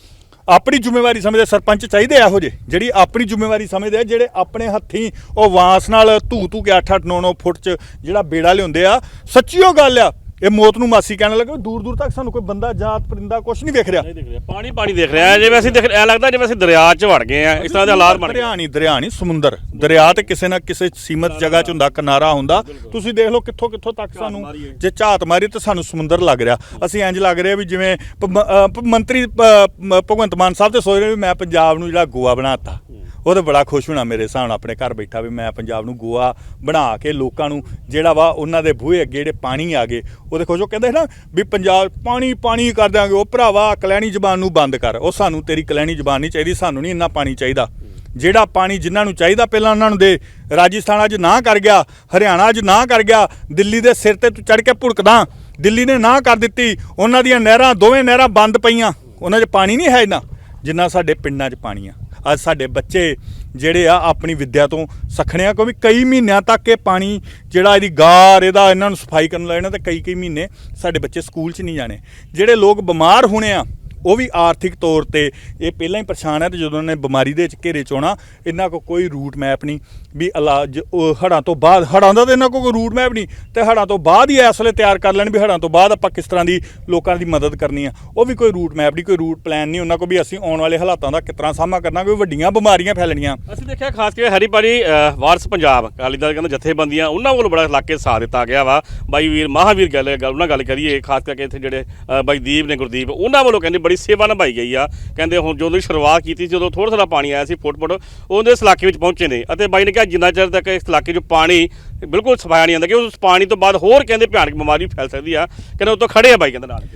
ਆਪਣੀ ਜ਼ਿੰਮੇਵਾਰੀ ਸਮਝਦੇ ਸਰਪੰਚ ਚਾਹੀਦੇ ਆ ਇਹੋ ਜਿਹੇ, ਜਿਹੜੀ ਆਪਣੀ ਜ਼ਿੰਮੇਵਾਰੀ ਸਮਝਦੇ ਆ, ਜਿਹੜੇ ਆਪਣੇ ਹੱਥੀਂ ਉਹ ਵਾਂਸ ਨਾਲ ਧੂ ਧੂ ਕੇ 8 8 9 9 ਫੁੱਟ ਚ ਜਿਹੜਾ ਬੇੜਾ ਲਿਆਉਂਦੇ ਆ। ਸੱਚੀਓ ਗੱਲ ਆ ਇਹ ਮੌਤ ਨੂੰ ਮਾਸੀ ਕਹਿਣ ਲੱਗੇ ਦੂਰ ਦੂਰ ਤੱਕ ਸਾਨੂੰ ਕੋਈ ਬੰਦਾ ਜਾਤ ਪਰਿੰਦਾ ਕੁਝ ਨਹੀਂ ਵੇਖ ਰਿਹਾ। ਨਹੀਂ ਦਿਖ ਰਿਹਾ ਪਾਣੀ ਪਾਣੀ ਦੇਖ ਰਿਹਾ ਹੈ ਜਿਵੇਂ ਅਸੀਂ ਦੇਖ ਐ ਲੱਗਦਾ ਜਿਵੇਂ ਅਸੀਂ ਦਰਿਆ 'ਚ ਵੜ ਗਏ ਆ ਇਸ ਤਰ੍ਹਾਂ ਦੇ ਹਾਲਾਤ ਬਣ ਗਏ। ਦਰਿਆ ਨਹੀਂ ਦਰਿਆ ਨਹੀਂ ਸਮੁੰਦਰ। ਦਰਿਆ ਤੇ ਕਿਸੇ ਨਾ ਕਿਸੇ ਸੀਮਤ ਜਗ੍ਹਾ 'ਚ ਹੁੰਦਾ ਕਿਨਾਰਾ ਹੁੰਦਾ। ਤੁਸੀਂ ਦੇਖ ਲਓ ਕਿੱਥੋਂ ਕਿੱਥੋਂ ਤੱਕ ਸਾਨੂੰ ਮਾਰੀਏ। ਜੇ ਝਾਤ ਮਾਰੀ ਤੇ ਸਾਨੂੰ ਸਮੁੰਦਰ ਲੱਗ ਰਿਹਾ। ਅਸੀਂ ਇੰਜ ਲੱਗ ਰਿਹਾ ਵੀ ਜਿਵੇਂ ਪ- ਮ- ਅ, ਪ- ਮੰਤਰੀ ਪ- ਮ- ਭਗਵੰਤ ਮਾਨ ਸਾਹਿਬ ਤੇ ਸੋਚ ਰਹੇ ਵੀ ਮੈਂ ਪੰਜਾਬ ਨੂੰ ਜਿਹੜਾ ਗੋਆ ਬਣਾਤਾ ਉਹ ਤਾਂ ਬੜਾ ਖੁਸ਼ ਹੋਣਾ ਮੇਰੇ ਹਿਸਾਬ ਨਾਲ ਆਪਣੇ ਘਰ ਬੈਠਾ ਵੀ ਮੈਂ ਪੰਜਾਬ ਨੂੰ ਗੋਆ ਬਣਾ ਕੇ ਲੋਕਾਂ ਨੂੰ ਜਿਹੜਾ ਵਾ ਉਹਨਾਂ ਦੇ ਬੂਹੇ ਅੱਗੇ ਜਿਹੜੇ ਪਾਣੀ ਆ ਗਏ ਉਹਦੇ ਖੁਸ਼ ਉਹ ਕਹਿੰਦੇ ਨਾ ਵੀ ਪੰਜਾਬ ਪਾਣੀ ਪਾਣੀ ਕਰ ਦਿਆਂਗੇ, ਉਹ ਭਰਾਵਾ ਕਲੈਣੀ ਜ਼ਬਾਨ ਨੂੰ ਬੰਦ ਕਰ, ਉਹ ਸਾਨੂੰ ਤੇਰੀ ਕਲੈਣੀ ਜ਼ਬਾਨ ਨਹੀਂ ਚਾਹੀਦੀ, ਸਾਨੂੰ ਨਹੀਂ ਇੰਨਾ ਪਾਣੀ ਚਾਹੀਦਾ। ਜਿਹੜਾ ਪਾਣੀ ਜਿਨ੍ਹਾਂ ਨੂੰ ਚਾਹੀਦਾ ਪਹਿਲਾਂ ਉਹਨਾਂ ਨੂੰ ਦੇ, ਰਾਜਸਥਾਨ ਅੱਜ ਨਾ ਕਰ ਗਿਆ, ਹਰਿਆਣਾ ਅੱਜ ਨਾ ਕਰ ਗਿਆ, ਦਿੱਲੀ ਦੇ ਸਿਰ ਤੇ ਤੂੰ ਚੜ ਕੇ ਭੁੜਕਦਾ, ਦਿੱਲੀ ਨੇ ਨਾ ਕਰ ਦਿੱਤੀ, ਉਹਨਾਂ ਦੀਆਂ ਨਹਿਰਾਂ, ਦੋਵੇਂ ਨਹਿਰਾਂ ਬੰਦ ਪਈਆਂ, ਉਹਨਾਂ 'ਚ ਪਾਣੀ ਨਹੀਂ ਹੈ ਇੰਨਾ, ਜਿੰਨਾ ਸਾਡੇ ਪਿੰਡਾਂ 'ਚ ਪਾਣੀ ਆ। ਅੱਜ ਸਾਡੇ ਬੱਚੇ ਜਿਹੜੇ ਆ ਆਪਣੀ ਵਿੱਦਿਆ ਤੋਂ ਸਖਣੇ ਆ, ਕਿਉਂਕਿ ਕਈ ਮਹੀਨਿਆਂ ਤੱਕ ਇਹ ਪਾਣੀ ਜਿਹੜਾ ਇਹਦੀ ਗਾਰ, ਇਹਦਾ ਇਹਨਾਂ ਨੂੰ ਸਫ਼ਾਈ ਕਰਨ ਲੈਣਾ ਤੇ ਕਈ ਕਈ ਮਹੀਨੇ ਸਾਡੇ ਬੱਚੇ ਸਕੂਲ 'ਚ ਨਹੀਂ ਜਾਣੇ। ਜਿਹੜੇ ਲੋਕ ਬਿਮਾਰ ਹੋਣੇ ਆ, ਉਹ ਵੀ ਆਰਥਿਕ ਤੌਰ ਤੇ ਇਹ ਪਹਿਲਾਂ ਹੀ ਪਰੇਸ਼ਾਨ ਹੈ ਤੇ ਜਦੋਂ ਨੇ ਬਿਮਾਰੀ ਦੇ ਵਿੱਚ ਘੇਰੇ ਚ ਆਉਣਾ, ਇਹਨਾਂ ਕੋ ਕੋਈ ਰੂਟ ਮੈਪ ਨਹੀਂ। ਵੀ ਇਲਾਜ ਉਹ ਹੜਾਂ ਤੋਂ ਬਾਅਦ ਹੜਾਂ ਦਾ ਤਾਂ ਇਹਨਾਂ ਕੋਲ ਕੋਈ ਰੂਟ ਮੈਪ ਨਹੀਂ, ਤੇ ਹੜਾਂ ਤੋਂ ਬਾਅਦ ਹੀ ਇਸ ਵੇਲੇ ਤਿਆਰ ਕਰ ਲੈਣ ਵੀ ਹੜਾਂ ਤੋਂ ਬਾਅਦ ਆਪਾਂ ਕਿਸ ਤਰ੍ਹਾਂ ਦੀ ਲੋਕਾਂ ਦੀ ਮਦਦ ਕਰਨੀ ਆ। ਉਹ ਵੀ ਕੋਈ ਰੂਟ ਮੈਪ ਨਹੀਂ, ਕੋਈ ਰੂਟ ਪਲਾਨ ਨਹੀਂ, ਉਹਨਾਂ ਕੋਲ ਵੀ ਅਸੀਂ ਆਉਣ ਵਾਲੇ ਹਾਲਾਤਾਂ ਦਾ ਕਿਸ ਤਰ੍ਹਾਂ ਸਾਹਮਣਾ ਕਰਨਾ ਕੋਈ ਵੱਡੀਆਂ ਬਿਮਾਰੀਆਂ ਫੈਲਣੀਆਂ। ਅਸੀਂ ਦੇਖਿਆ ਖਾਸ ਕਰਕੇ ਹਰੀ ਭਾਜੀ ਵਾਰਸ ਪੰਜਾਬ, ਅਕਾਲੀ ਦਲ ਕਹਿੰਦੇ ਜਥੇਬੰਦੀਆਂ ਉਹਨਾਂ ਵੱਲੋਂ ਬੜਾ ਇਲਾਕੇ ਸਾਥ ਦਿੱਤਾ ਗਿਆ ਵਾ। ਬਾਈ ਵੀਰ, ਮਹਾਵੀਰ ਗੱਲ ਗੱਲ ਉਹਨਾਂ ਗੱਲ ਕਰੀਏ, ਖਾਸ ਕਰਕੇ ਇੱਥੇ ਜਿਹੜੇ ਬਾਈ ਦੀਪ ਨੇ ਗੁਰਦੀਪ, ਉਹਨਾਂ ਵੱਲੋਂ ਕਹਿੰਦੇ ਬੜੀ ਸੇਵਾ ਨਿਭਾਈ ਗਈ ਆ। ਕਹਿੰਦੇ ਹੁਣ ਜਦੋਂ ਦੀ ਸ਼ੁਰੂਆਤ ਕੀਤੀ ਸੀ ਜਦੋਂ ਥੋੜਾ ਥੋੜਾ ਪਾਣੀ ਆਇਆ ਸੀ ਫੁੱਟ ਫੁੱਟ ਉਹਦੇ ਇਸ ਇਲਾਕੇ ਵਿੱਚ ਪਹੁੰਚੇ ਨੇ। ਅਤੇ ਬਾਈ ਨੇ ਕਿਹਾ ਜਿੰਨਾ ਚਿਰ ਤੱਕ ਇਸ ਇਲਾਕੇ 'ਚ ਪਾਣੀ ਬਿਲਕੁਲ ਸਫਾਇਆ ਨਹੀਂ ਆਉਂਦਾ ਕਿ ਉਸ ਪਾਣੀ ਤੋਂ ਬਾਅਦ ਹੋਰ ਕਹਿੰਦੇ ਭਿਆਨਕ ਬਿਮਾਰੀ ਫੈਲ ਸਕਦੀ ਆ ਕਹਿੰਦੇ ਉਹ ਤੋਂ ਖੜੇ ਆ ਬਾਈ ਕਹਿੰਦੇ ਨਾਲ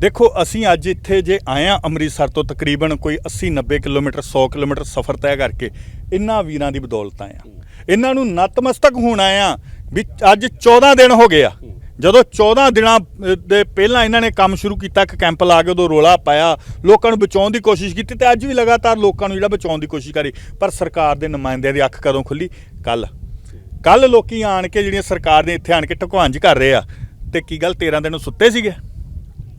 ਦੇਖੋ ਅਸੀਂ ਅੱਜ ਇੱਥੇ ਜੇ ਆਏ ਆ ਅੰਮ੍ਰਿਤਸਰ ਤੋਂ ਤਕਰੀਬਨ ਕੋਈ 80 90 ਕਿਲੋਮੀਟਰ 100 ਕਿਲੋਮੀਟਰ ਸਫ਼ਰ ਤੈਅ ਕਰਕੇ ਇਹਨਾਂ ਵੀਰਾਂ ਦੀ ਬਦੌਲਤ ਆ ਇਹਨਾਂ ਨੂੰ ਨਤਮਸਤਕ ਹੋਣ ਆ ਵੀ ਅੱਜ 14 ਦਿਨ ਹੋ ਗਏ ਆ। ਜਦੋਂ 14 ਦਿਨਾਂ ਦੇ ਪਹਿਲਾਂ ਇਹਨਾਂ ਨੇ ਕੰਮ ਸ਼ੁਰੂ ਕੀਤਾ, ਇੱਕ ਕੈਂਪ ਲਾ ਕੇ ਉਦੋਂ ਰੋਲਾ ਪਾਇਆ, ਲੋਕਾਂ ਨੂੰ ਬਚਾਉਣ ਦੀ ਕੋਸ਼ਿਸ਼ ਕੀਤੀ ਤੇ ਅੱਜ ਵੀ ਲਗਾਤਾਰ ਲੋਕਾਂ ਨੂੰ ਜਿਹੜਾ ਬਚਾਉਣ ਦੀ ਕੋਸ਼ਿਸ਼ ਕਰੀ। ਪਰ ਸਰਕਾਰ ਦੇ ਨੁਮਾਇੰਦਿਆਂ ਦੀ ਅੱਖ ਕਦੋਂ ਖੁੱਲੀ? ਕੱਲ ਕੱਲ ਲੋਕੀ ਆਣ ਕੇ ਜਿਹੜੀਆਂ ਸਰਕਾਰ ਦੇ ਇੱਥੇ ਆਣ ਕੇ ਢਕਵਾਂਜ ਕਰ ਰਹੇ ਆ, ਤੇ ਕੀ ਗੱਲ 13 ਦਿਨ ਸੁੱਤੇ ਸੀਗੇ?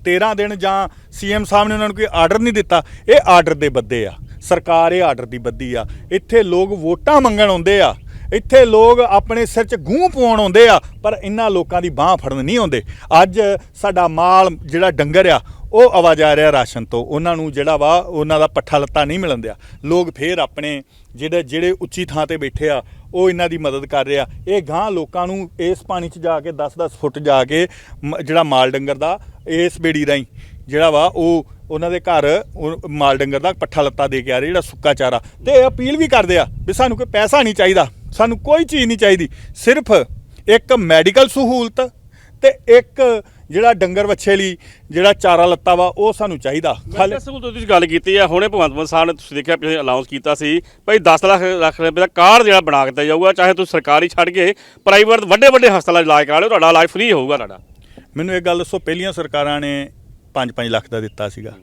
13 ਦਿਨ ਜਾਂ ਸੀਐਮ ਸਾਹਿਬ ਨੇ ਉਹਨਾਂ ਨੂੰ ਕੋਈ ਆਰਡਰ ਨਹੀਂ ਦਿੱਤਾ? ਇਹ ਆਰਡਰ ਦੇ ਬੱਦੇ ਆ। ਸਰਕਾਰ ਇਹ ਆਰਡਰ ਦੀ ਬੱਦੀ ਆ। ਇੱਥੇ ਲੋਕ ਵੋਟਾਂ ਮੰਗਣ ਆਉਂਦੇ ਆ। ਇੱਥੇ ਲੋਕ ਆਪਣੇ ਸਿਰ 'ਚ ਗੂੰ ਪਵਾਉਣ ਆਉਂਦੇ ਆ, ਪਰ ਇਹਨਾਂ ਲੋਕਾਂ ਦੀ ਬਾਹ ਫੜਨ ਨਹੀਂ ਆਉਂਦੇ। ਅੱਜ ਸਾਡਾ ਮਾਲ ਜਿਹੜਾ ਡੰਗਰ ਆ ਉਹ ਆਵਾਜ਼ ਆ ਰਿਹਾ ਰਾਸ਼ਨ ਤੋਂ। ਉਹਨਾਂ ਨੂੰ ਜਿਹੜਾ ਵਾ, ਉਹਨਾਂ ਦਾ ਪੱਠਾ ਲੱਤਾ ਨਹੀਂ ਮਿਲਣ ਦਿਆ। ਲੋਕ ਫੇਰ ਆਪਣੇ ਜਿਹੜੇ ਜਿਹੜੇ ਉੱਚੀ ਥਾਂ ਤੇ ਬੈਠੇ ਆ, ਉਹ ਇਹਨਾਂ ਦੀ ਮਦਦ ਕਰ ਰਿਹਾ ਇਹ ਗਾਂ ਲੋਕਾਂ ਨੂੰ ਇਸ ਪਾਣੀ 'ਚ ਜਾ ਕੇ 10-10 ਫੁੱਟ ਜਾ ਕੇ ਮ- ਜਿਹੜਾ ਮਾਲ ਡੰਗਰ ਦਾ, ਇਸ ਬੇੜੀ ਰਾਹੀਂ ਜਿਹੜਾ ਵਾ, ਉਹ ਉਹਨਾਂ ਦੇ ਘਰ ਮਾਲ ਡੰਗਰ ਦਾ ਪੱਠਾ ਲੱਤਾ ਦੇ ਕੇ ਆ ਰਹੇ, ਜਿਹੜਾ ਸੁੱਕਾ ਚਾਰਾ। ਤੇ ਇਹ ਅਪੀਲ ਵੀ ਕਰਦੇ ਆ ਵੀ ਸਾਨੂੰ ਕੋਈ ਪੈਸਾ ਨਹੀਂ ਚਾਹੀਦਾ। ਸਾਨੂੰ ਕੋਈ ਚੀਜ਼ ਨਹੀਂ ਚਾਹੀਦੀ। ਸਿਰਫ ਇੱਕ ਮੈਡੀਕਲ ਸਹੂਲਤ ਤੇ ਇੱਕ ਜਿਹੜਾ ਡੰਗਰ ਵੱਛੇ ਲਈ ਜਿਹੜਾ ਚਾਰਾ ਲੱਤਾ ਵਾ ਉਹ ਸਾਨੂੰ ਚਾਹੀਦਾ। ਖਾਲੀ ਮੈਂ ਸਹੂਲਤ ਤੁਸੀਂ ਗੱਲ ਕੀਤੀ ਆ ਹੁਣੇ ਭਗਵੰਤ ਮਾਨ ਸਾਹਿਬ ਨੇ ਤੁਸੀਂ ਦੇਖਿਆ ਪਿਛਲੇ ਅਨਾਉਂਸ ਕੀਤਾ ਸੀ ਭਾਈ 10 ਲੱਖ ਲੱਖ ਰੁਪਏ ਦਾ ਕਾਰਡ ਜਿਹੜਾ ਬਣਾ ਕੇ ਦਿੱਤਾ ਜਾਊਗਾ ਚਾਹੇ ਤੁਸੀਂ ਸਰਕਾਰੀ ਛੱਡ ਕੇ ਪ੍ਰਾਈਵੇਟ ਵੱਡੇ ਵੱਡੇ ਹਸਪਤਾਲਾਂ 'ਚ ਇਲਾਜ ਕਰਾ ਲਿਓ ਤੁਹਾਡਾ ਇਲਾਜ ਫ੍ਰੀ ਹੋਊਗਾ ਤੁਹਾਡਾ। ਮੈਨੂੰ ਇਹ ਗੱਲ ਦੱਸੋ ਪਹਿਲੀਆਂ ਸਰਕਾਰਾਂ ਨੇ 5-5 ਲੱਖ ਦਾ ਦਿੱਤਾ ਸੀਗਾ।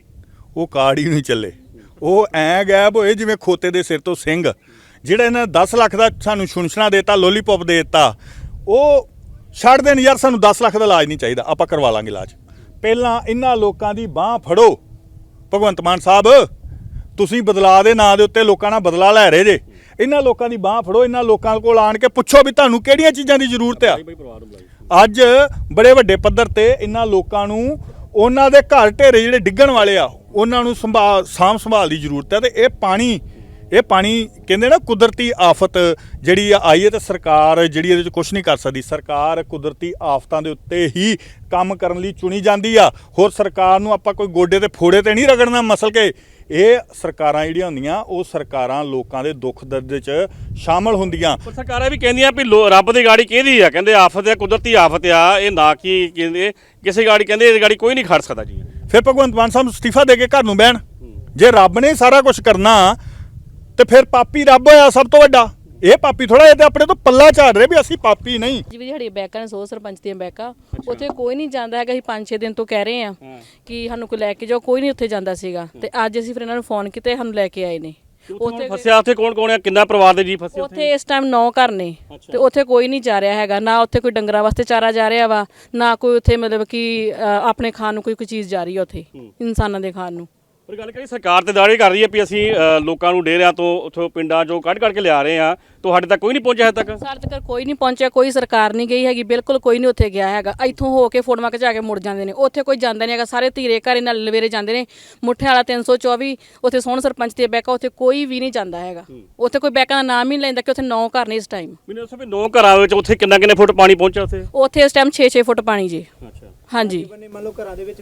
ਉਹ ਕਾਰਡ ਹੀ ਨਹੀਂ ਚੱਲੇ। ਉਹ ਐ ਗਾਇਬ ਹੋਏ ਜਿਵੇਂ ਖੋਤੇ ਦੇ ਸਿਰ ਤੋਂ ਸਿੰਘ। ਜਿਹੜਾ ਇਹਨਾਂ 10 ਲੱਖ ਦਾ ਸਾਨੂੰ ਛੁਣਛਣਾ ਦੇਤਾ ਲੋਲੀਪੌਪ ਦੇ ਦਿੱਤਾ ਉਹ ਛੱਡ ਦੇਣ ਯਾਰ, ਸਾਨੂੰ 10 ਲੱਖ ਦਾ ਇਲਾਜ ਨਹੀਂ ਚਾਹੀਦਾ, ਆਪਾਂ ਕਰਵਾ ਲਾਂਗੇ ਇਲਾਜ। ਪਹਿਲਾਂ ਇਹਨਾਂ ਲੋਕਾਂ ਦੀ ਬਾਹ ਫੜੋ, ਭਗਵੰਤ ਮਾਨ ਸਾਹਿਬ। ਤੁਸੀਂ ਬਦਲਾ ਦੇ ਨਾਂ ਦੇ ਉੱਤੇ ਲੋਕਾਂ ਨਾਲ ਬਦਲਾ ਲੈ ਰਹੇ ਜੇ। ਇਹਨਾਂ ਲੋਕਾਂ ਦੀ ਬਾਹ ਫੜੋ ਇਹਨਾਂ ਲੋਕਾਂ ਕੋਲ ਆਣ ਕੇ ਪੁੱਛੋ ਵੀ ਤੁਹਾਨੂੰ ਕਿਹੜੀਆਂ ਚੀਜ਼ਾਂ ਦੀ ਜ਼ਰੂਰਤ ਆ। ਅੱਜ ਬੜੇ ਵੱਡੇ ਪੱਧਰ ਤੇ ਇਹਨਾਂ ਲੋਕਾਂ ਨੂੰ ਉਹਨਾਂ ਦੇ ਘਰ ਢੇਰੇ ਜਿਹੜੇ ਡਿੱਗਣ ਵਾਲੇ ਆ, ਉਹਨਾਂ ਨੂੰ ਸੰਭਾਲ ਸਾਂਭ ਸੰਭਾਲ ਦੀ ਜ਼ਰੂਰਤ ਹੈ ਤੇ ਇਹ ਪਾਣੀ ਇਹ ਪਾਣੀ ਕਹਿੰਦੇ ਨਾ ਕੁਦਰਤੀ ਆਫਤ ਜਿਹੜੀ ਆ ਆਈ ਹੈ ਤੇ ਸਰਕਾਰ ਜਿਹੜੀ ਇਹਦੇ ਵਿੱਚ ਕੁਝ ਨਹੀਂ ਕਰ ਸਕਦੀ। ਸਰਕਾਰ ਕੁਦਰਤੀ ਆਫਤਾਂ ਦੇ ਉੱਤੇ ਹੀ ਕੰਮ ਕਰਨ ਲਈ ਚੁਣੀ ਜਾਂਦੀ ਆ। ਹੋਰ ਸਰਕਾਰ ਨੂੰ ਆਪਾਂ ਕੋਈ ਗੋਡੇ ਤੇ ਫੋੜੇ ਤੇ ਨਹੀਂ ਰਗੜਨਾ ਮਸਲ ਕੇ। ਇਹ ਸਰਕਾਰਾਂ ਜਿਹੜੀਆਂ ਹੁੰਦੀਆਂ ਉਹ ਸਰਕਾਰਾਂ ਲੋਕਾਂ ਦੇ ਦੁੱਖ ਦਰਦ 'ਚ ਸ਼ਾਮਲ ਹੁੰਦੀਆਂ। ਸਰਕਾਰਾਂ ਵੀ ਕਹਿੰਦੀਆਂ ਵੀ ਰੱਬ ਦੀ ਗਾੜੀ ਕਿਹਦੀ ਆ? ਕਹਿੰਦੇ ਆਫਤ ਹੈ ਕੁਦਰਤੀ ਆਫਤ ਆ ਇਹ ਨਾ ਕੀ ਕਹਿੰਦੇ ਕਿਸੇ ਗਾੜੀ ਕਹਿੰਦੇ ਇਹ ਗਾੜੀ ਕੋਈ ਨਹੀਂ ਖੜ ਸਕਦਾ ਜੀ। ਫਿਰ ਭਗਵੰਤ ਮਾਨ ਸਾਹਿਬ ਅਸਤੀਫਾ ਦੇ ਕੇ ਘਰ ਨੂੰ ਬਹਿਣ। ਜੇ ਰੱਬ ਨੇ ਸਾਰਾ ਕੁਝ ਕਰਨਾ ਤੇ ਫਿਰ ਪਾਪੀ ਰੱਬ ਹੋਇਆ ਸਭ ਤੋਂ ਵੱਡਾ। ਇਹ ਪਾਪੀ ਥੋੜਾ ਇਹ ਤੇ ਆਪਣੇ ਤੋਂ ਪੱਲਾ ਝਾੜ ਰਹੇ ਵੀ ਅਸੀਂ ਪਾਪੀ ਨਹੀਂ। ਜਿਵੇਂ ਸਾਡੀ ਬੈਕਾਂ ਨੇ ਸੋ ਸਰਪੰਚ ਦੀਆਂ ਬੈਕਾਂ। ਉੱਥੇ ਕੋਈ ਨਹੀਂ ਜਾਂਦਾ ਹੈਗਾ ਅਸੀਂ 5-6 ਦਿਨ ਤੋਂ ਕਹਿ ਰਹੇ ਆ ਕਿ ਸਾਨੂੰ ਕੋਈ ਲੈ ਕੇ ਜਾਓ ਕੋਈ ਨਹੀਂ ਉੱਥੇ ਜਾਂਦਾ ਸੀਗਾ। ਤੇ ਅੱਜ ਅਸੀਂ ਫਿਰ ਇਹਨਾਂ ਨੂੰ ਫੋਨ ਕੀਤਾ ਸਾਨੂੰ ਲੈ ਕੇ ਆਏ ਨੇ। ਉੱਥੇ ਫਸਿਆ ਉੱਥੇ ਕੌਣ ਕੌਣ ਹੈ ਕਿੰਨਾ ਪਰਿਵਾਰ ਦੇ ਜੀ ਫਸੇ ਉੱਥੇ? ਉੱਥੇ ਇਸ ਟਾਈਮ 9 ਘਰ ਨੇ। ਤੇ ਉੱਥੇ ਕੋਈ ਨਹੀਂ ਜਾ ਰਿਹਾ ਹੈਗਾ ਨਾ ਉੱਥੇ ਕੋਈ ਡੰਗਰਾਂ ਵਾਸਤੇ ਚਾਰਾ ਜਾ ਰਿਹਾ ਵਾ ਨਾ ਕੋਈ ਉੱਥੇ ਮਤਲਬ ਕਿ ਆਪਣੇ ਖਾਣ ਨੂੰ ਕੋਈ ਕੋਈ ਚੀਜ਼ ਜਾ ਰਹੀ ਹੈ ਉੱਥੇ ਇਨਸਾਨਾਂ ਦੇ ਖਾਣ ਨੂੰ। ਪਰ ਗੱਲ ਕਰੀ ਸਰਕਾਰ ਤੇ ਦਾਅਵੇ ਕਰ ਰਹੀ ਹੈ ਵੀ ਅਸੀਂ ਅ, ਲੋਕਾਂ ਨੂੰ ਡੇਰਿਆਂ ਤੋਂ ਉੱਥੋਂ ਪਿੰਡਾਂ ਚੋਂ ਕੱਢ ਕੱਢ ਕੇ ਲਿਆ ਰਹੇ ਆ ਤੁਹਾਡੇ ਤੱਕ ਕੋਈ ਨਹੀਂ ਪਹੁੰਚਿਆ ਹਜੇ ਤੱਕ। ਸਾਡੇ ਤੱਕ ਕੋਈ ਨਹੀਂ ਪਹੁੰਚਿਆ ਕੋਈ ਸਰਕਾਰ ਨਹੀਂ ਗਈ ਹੈਗੀ ਬਿਲਕੁਲ ਕੋਈ ਨਹੀਂ ਉੱਥੇ ਗਿਆ ਹੈਗਾ। ਇੱਥੋਂ ਹੋ ਕੇ ਫੋਟੋਆਂ ਖਿਚਾ ਕੇ ਮੁੜ ਜਾਂਦੇ ਨੇ। ਉੱਥੇ ਕੋਈ ਜਾਂਦਾ ਨਹੀਂ ਹੈਗਾ ਸਾਰੇ ਧੀਰੇ ਘਰੇ ਨਾਲ ਲਵੇਰੇ ਜਾਂਦੇ ਨੇ। ਮੁੱਠੇ ਵਾਲਾ 324 ਉੱਥੇ ਸੋਹਣ ਸਰਪੰਚ ਤੇ ਬੈਕਾ ਉੱਥੇ ਕੋਈ ਵੀ ਨਹੀਂ ਜਾਂਦਾ ਹੈਗਾ। ਉੱਥੇ ਕੋਈ ਬੈਕਾਂ ਦਾ ਨਾਮ ਹੀ ਨਹੀਂ ਲੈਂਦਾ ਕਿ ਉੱਥੇ ਨੌ ਘਰ ਨੇ ਇਸ ਟਾਈਮ ਮੈਨੂੰ ਦੱਸੋ ਵੀ ਨੌ ਘਰਾਂ ਵਿੱਚ ਉੱਥੇ ਕਿੰਨਾ ਕਿੰਨੇ ਫੁੱਟ ਪਾਣੀ ਪਹੁੰਚਿਆ ਉੱਥੇ? ਉੱਥੇ ਇਸ ਟਾਈਮ 6-6 ਫੁੱਟ ਪਾਣੀ ਜੀ। ਅੱਛਾ। ਹਾਂਜੀ।